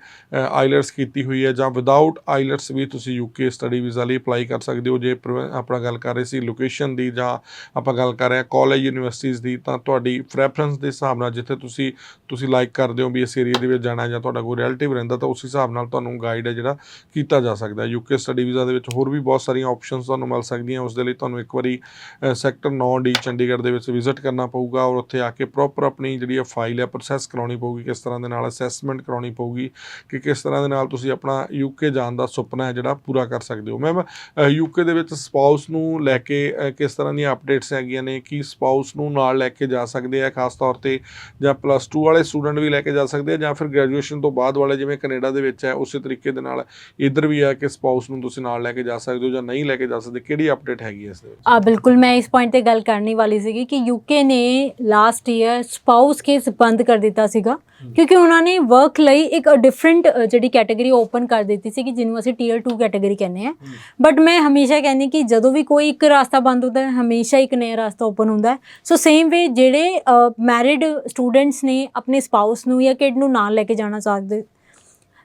ਆਈਲੈਟਸ ਕੀਤੀ ਹੋਈ ਹੈ ਜਾਂ ਵਿਦਆਊਟ ਆਈਲੈਟਸ ਵੀ ਤੁਸੀਂ ਯੂਕੇ ਸਟੱਡੀ ਵੀਜ਼ਾ ਲਈ ਅਪਲਾਈ ਕਰ ਸਕਦੇ ਹੋ। ਜੇ ਪ੍ਰ- ਆਪਣਾ ਗੱਲ ਕਰ ਰਹੇ ਸੀ ਲੋਕੇਸ਼ਨ ਦੀ ਜਾਂ ਆਪਾਂ ਗੱਲ ਕਰ ਰਹੇ ਹਾਂ ਕਾਲਜ ਯੂਨੀਵਰਸਿਟੀਜ਼ ਦੀ, ਤਾਂ ਤੁਹਾਡੀ ਪ੍ਰੈਫਰੈਂਸ ਦੇ ਹਿਸਾਬ ਨਾਲ ਜਿੱਥੇ ਤੁਸੀਂ ਤੁਸੀਂ ਲਾਈਕ ਕਰਦੇ ਹੋ ਵੀ ਇਸ ਏਰੀਆ ਦੇ ਵਿੱਚ ਜਾਣਾ ਜਾਂ ਤੁਹਾਡਾ ਕੋਈ ਰਿਲੇਟਿਵ ਰਹਿੰਦਾ, ਤਾਂ ਉਸ ਹਿਸਾਬ ਨਾਲ ਤੁਹਾਨੂੰ ਗਾਈਡ ਹੈ ਜਿਹੜਾ ਕੀਤਾ ਜਾ ਸਕਦਾ ਹੈ। ਯੂਕੇ ਸਟੱਡੀ ਵੀਜ਼ਾ ਦੇ ਵਿੱਚ ਹੋਰ ਵੀ ਬਹੁਤ ਸਾਰੀਆਂ ਆਪਸ਼ਨਸ ਤੁਹਾਨੂੰ ਮਿਲ ਸਕਦੀਆਂ। ਉਸ ਦੇ ਲਈ ਤੁਹਾਨੂੰ ਇੱਕ ਵਾਰੀ ਸੈਕਟਰ 9D ਚੰਡੀਗੜ੍ਹ ਦੇ ਵਿੱਚ ਵਿਜ਼ਿਟ ਕਰਨਾ ਪਊਗਾ ਔਰ ਉੱਥੇ ਆ ਕੇ ਪ੍ਰੋਪਰ ਆਪਣੀ ਜਿਹੜੀ ਫਾਈਲ ਹੈ ਪ੍ਰੋਸੈਸ ਕਰਾਉਣੀ ਪਊਗੀ, ਕਿਸ ਤਰ੍ਹਾਂ ਦੇ ਨਾਲ ਅਸੈਸਮੈਂਟ ਕਰਾਉਣੀ ਪਊਗੀ ਕਿ ਕਿਸ ਤਰ੍ਹਾਂ ਦੇ ਨਾਲ ਤੁਸੀਂ ਆਪਣਾ ਯੂਕੇ ਜਾਣ ਦਾ ਸੁਪਨਾ ਹੈ ਜਿਹੜਾ ਪੂਰਾ ਕਰ ਸਕਦੇ ਹੋ। ਮੈਮ ਯੂਕੇ ਦੇ ਵਿੱਚ ਸਪਾਊਸ ਨੂੰ ਲੈ ਕੇ ਕਿਸ ਤਰ੍ਹਾਂ ਦੀਆਂ ਅਪਡੇਟਸ ਹੈਗੀਆਂ ਨੇ, ਕਿ ਸਪਾਊਸ ਨੂੰ ਨਾਲ ਲੈ ਕੇ ਜਾ ਸਕਦੇ ਆ ਖਾਸ ਤੌਰ ਤੇ ਜਾਂ ਪਲੱਸ 2 ਵਾਲੇ ਸਟੂਡੈਂਟ ਵੀ ਲੈ ਕੇ ਜਾ ਸਕਦੇ ਆ ਜਾਂ ਫਿਰ ਗ੍ਰੈਜੂਏਸ਼ਨ ਤੋਂ ਬਾਅਦ ਵਾਲੇ ਜਿਵੇਂ ਕੈਨੇਡਾ ਦੇ ਵਿੱਚ ਹੈ, ਉਸੇ ਤਰੀਕੇ ਦੇ ਨਾਲ ਇੱਧਰ ਵੀ ਆ ਕਿ ਸਪਾਊਸ ਨੂੰ ਤੁਸੀਂ ਨਾਲ ਲੈ ਕੇ ਜਾ ਸਕਦੇ ਹੋ ਜਾਂ ਨਹੀਂ ਲੈ ਕੇ ਜਾ ਸਕਦੇ, ਕਿਹੜੀ ਅਪਡੇਟ ਹੈਗੀ ਇਸ ਦੇ ਵਿੱਚ? ਆ, ਬਿਲਕੁਲ, ਮੈਂ ਇਸ ਪੁਆਇੰਟ ਤੇ ਗੱਲ ਕਰਨੀ ਵਾਲੀ ਸੀਗੀ ਕਿ ਯੂਕੇ ਨੇ ਲਾਸਟ ਈਅਰ ਸਪਾਊਸ ਕੇਸ ਬੰਦ ਕਰ ਦਿੱਤਾ ਸੀਗਾ। ਕਿਉਂਕਿ ਉਹਨਾਂ ਨੇ ਵਰਕ ਲਈ ਇੱਕ ਡਿਫਰੈਂਟ ਜਿਹੜੀ ਕੈਟਾਗਰੀ ਓਪਨ ਕਰ ਦਿੱਤੀ ਸੀ ਕਿ ਜਿਹਨੂੰ ਅਸੀਂ ਟੀਅਰ 2 ਕੈਟਾਗਰੀ ਕਹਿੰਦੇ ਆ ਬਟ ਮੈਂ ਹਮੇਸ਼ਾ ਕਹਿੰਦੀ ਕਿ ਜਦੋਂ ਵੀ ਕੋਈ ਇੱਕ ਰਾਸਤਾ ਬੰਦ ਹੁੰਦਾ ਹੈ ਹਮੇਸ਼ਾ ਇੱਕ ਨਵਾਂ ਰਾਸਤਾ ਓਪਨ ਹੁੰਦਾ ਹੈ। ਸੋ ਸੇਮ ਵੇ ਜਿਹੜੇ ਮੈਰਿਡ ਸਟੂਡੈਂਟਸ ਨੇ ਆਪਣੇ ਸਪਾਊਸ ਨੂੰ ਜਾਂ ਕਿਡ ਨੂੰ ਨਾਲ ਲੈ ਕੇ ਜਾਣਾ ਚਾਹਦੇ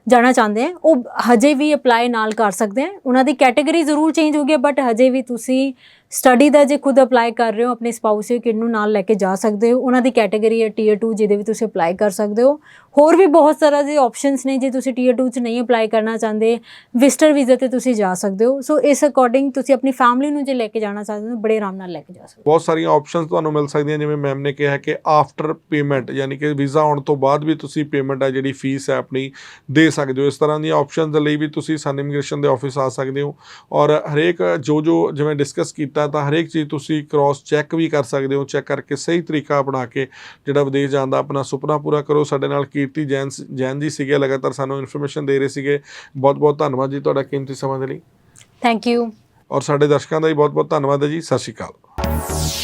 ਜਾਣਾ ਚਾਹੁੰਦੇ ਆ ਉਹ ਹਜੇ ਵੀ ਅਪਲਾਈ ਨਾਲ ਕਰ ਸਕਦੇ ਆ। ਉਹਨਾਂ ਦੀ ਕੈਟਾਗਰੀ ਜ਼ਰੂਰ ਚੇਂਜ ਹੋ ਗਈ ਬਟ ਹਜੇ ਵੀ ਤੁਸੀਂ ਸਟੱਡੀ ਦਾ ਜੇ ਖੁਦ ਅਪਲਾਈ ਕਰ ਰਹੇ ਹੋ, ਆਪਣੇ ਸਪਾਊਸ ਜਾਂ ਕਿਡ ਨੂੰ ਨਾਲ ਲੈ ਕੇ ਜਾ ਸਕਦੇ ਹੋ? ਉਹਨਾਂ ਦੀ ਕੈਟਾਗਰੀ ਹੈ ਟੀਅਰ 2 ਜਿਹਦੇ ਵੀ ਤੁਸੀਂ ਅਪਲਾਈ ਕਰ ਸਕਦੇ ਹੋ। ਹੋਰ ਵੀ ਬਹੁਤ ਸਾਰਾ ਦੇ ਆਪਸ਼ਨਸ ਨੇ, ਜੇ ਤੁਸੀਂ ਟੀਅਰ 2 ਚ ਨਹੀਂ ਅਪਲਾਈ ਕਰਨਾ ਚਾਹੁੰਦੇ ਵਿਜ਼ਟਰ ਵੀਜ਼ਾ ਤੇ ਤੁਸੀਂ ਜਾ ਸਕਦੇ ਹੋ। ਸੋ ਇਸ ਅਕੋਰਡਿੰਗ ਤੁਸੀਂ ਆਪਣੀ ਫੈਮਿਲੀ ਨੂੰ ਜੇ ਲੈ ਕੇ ਜਾਣਾ ਚਾਹੁੰਦੇ ਹੋ, ਬੜੇ ਆਰਾਮ ਨਾਲ ਲੈ ਕੇ ਜਾ ਸਕਦੇ ਹੋ। ਬਹੁਤ ਸਾਰੀਆਂ ਆਪਸ਼ਨਸ ਤੁਹਾਨੂੰ ਮਿਲ ਸਕਦੀਆਂ, ਜਿਵੇਂ ਮੈਮ ਨੇ ਕਿਹਾ ਕਿ ਆਫਟਰ ਪੇਮੈਂਟ ਯਾਨੀ ਕਿ ਵੀਜ਼ਾ ਆਉਣ ਤੋਂ ਬਾਅਦ ਵੀ ਤੁਸੀਂ ਪੇਮੈਂਟ ਆ ਜਿਹੜੀ ਫੀਸ ਹੈ ਆਪਣੀ ਦੇ ਸਕਦੇ ਹੋ। ਇਸ ਤਰ੍ਹਾਂ ਦੀਆਂ ਆਪਸ਼ਨਸ ਦੇ ਲਈ ਵੀ ਤੁਸੀਂ ਸਨ ਇਮੀਗ੍ਰੇਸ਼ਨ ਦੇ ਆਫਿਸ ਆ ਸਕਦੇ ਹੋ। ਔਰ ਹਰੇਕ ਜੋ ਜੋ ਜਿਵੇਂ ਡਿਸਕਸ ਕੀਤਾ ਤਾਂ ਹਰੇਕ ਚੀਜ਼ ਤੁਸੀਂ ਕ੍ਰਾਸ ਚੈੱਕ ਵੀ ਕਰ ਸਕਦੇ ਹੋ ਚੈੱਕ ਕਰਕੇ ਸਹੀ ਤਰੀਕਾ ਅਪਣਾ ਕੇ ਜਿਹੜਾ ਵਿਦੇਸ਼ ਜਾਣ ਦਾ ਆਪਣਾ ਸੁਪਨਾ ਪੂਰਾ ਕਰੋ। ਸਾਡੇ ਨਾਲ ਕੀਰਤੀ ਜੈਨ ਜੈਨ ਜੀ ਸੀਗੇ ਲਗਾਤਾਰ ਸਾਨੂੰ ਇਨਫੋਰਮੇਸ਼ਨ ਦੇ ਰਹੇ ਸੀਗੇ। ਬਹੁਤ ਬਹੁਤ ਧੰਨਵਾਦ ਜੀ ਤੁਹਾਡਾ ਕੀਮਤੀ ਸਮਾਂ ਦੇ ਲਈ। ਥੈਂਕ ਯੂ ਔਰ ਸਾਡੇ ਦਰਸ਼ਕਾਂ ਦਾ ਵੀ ਬਹੁਤ ਬਹੁਤ ਧੰਨਵਾਦ ਹੈ ਜੀ। ਸਤਿ ਸ਼੍ਰੀ ਅਕਾਲ।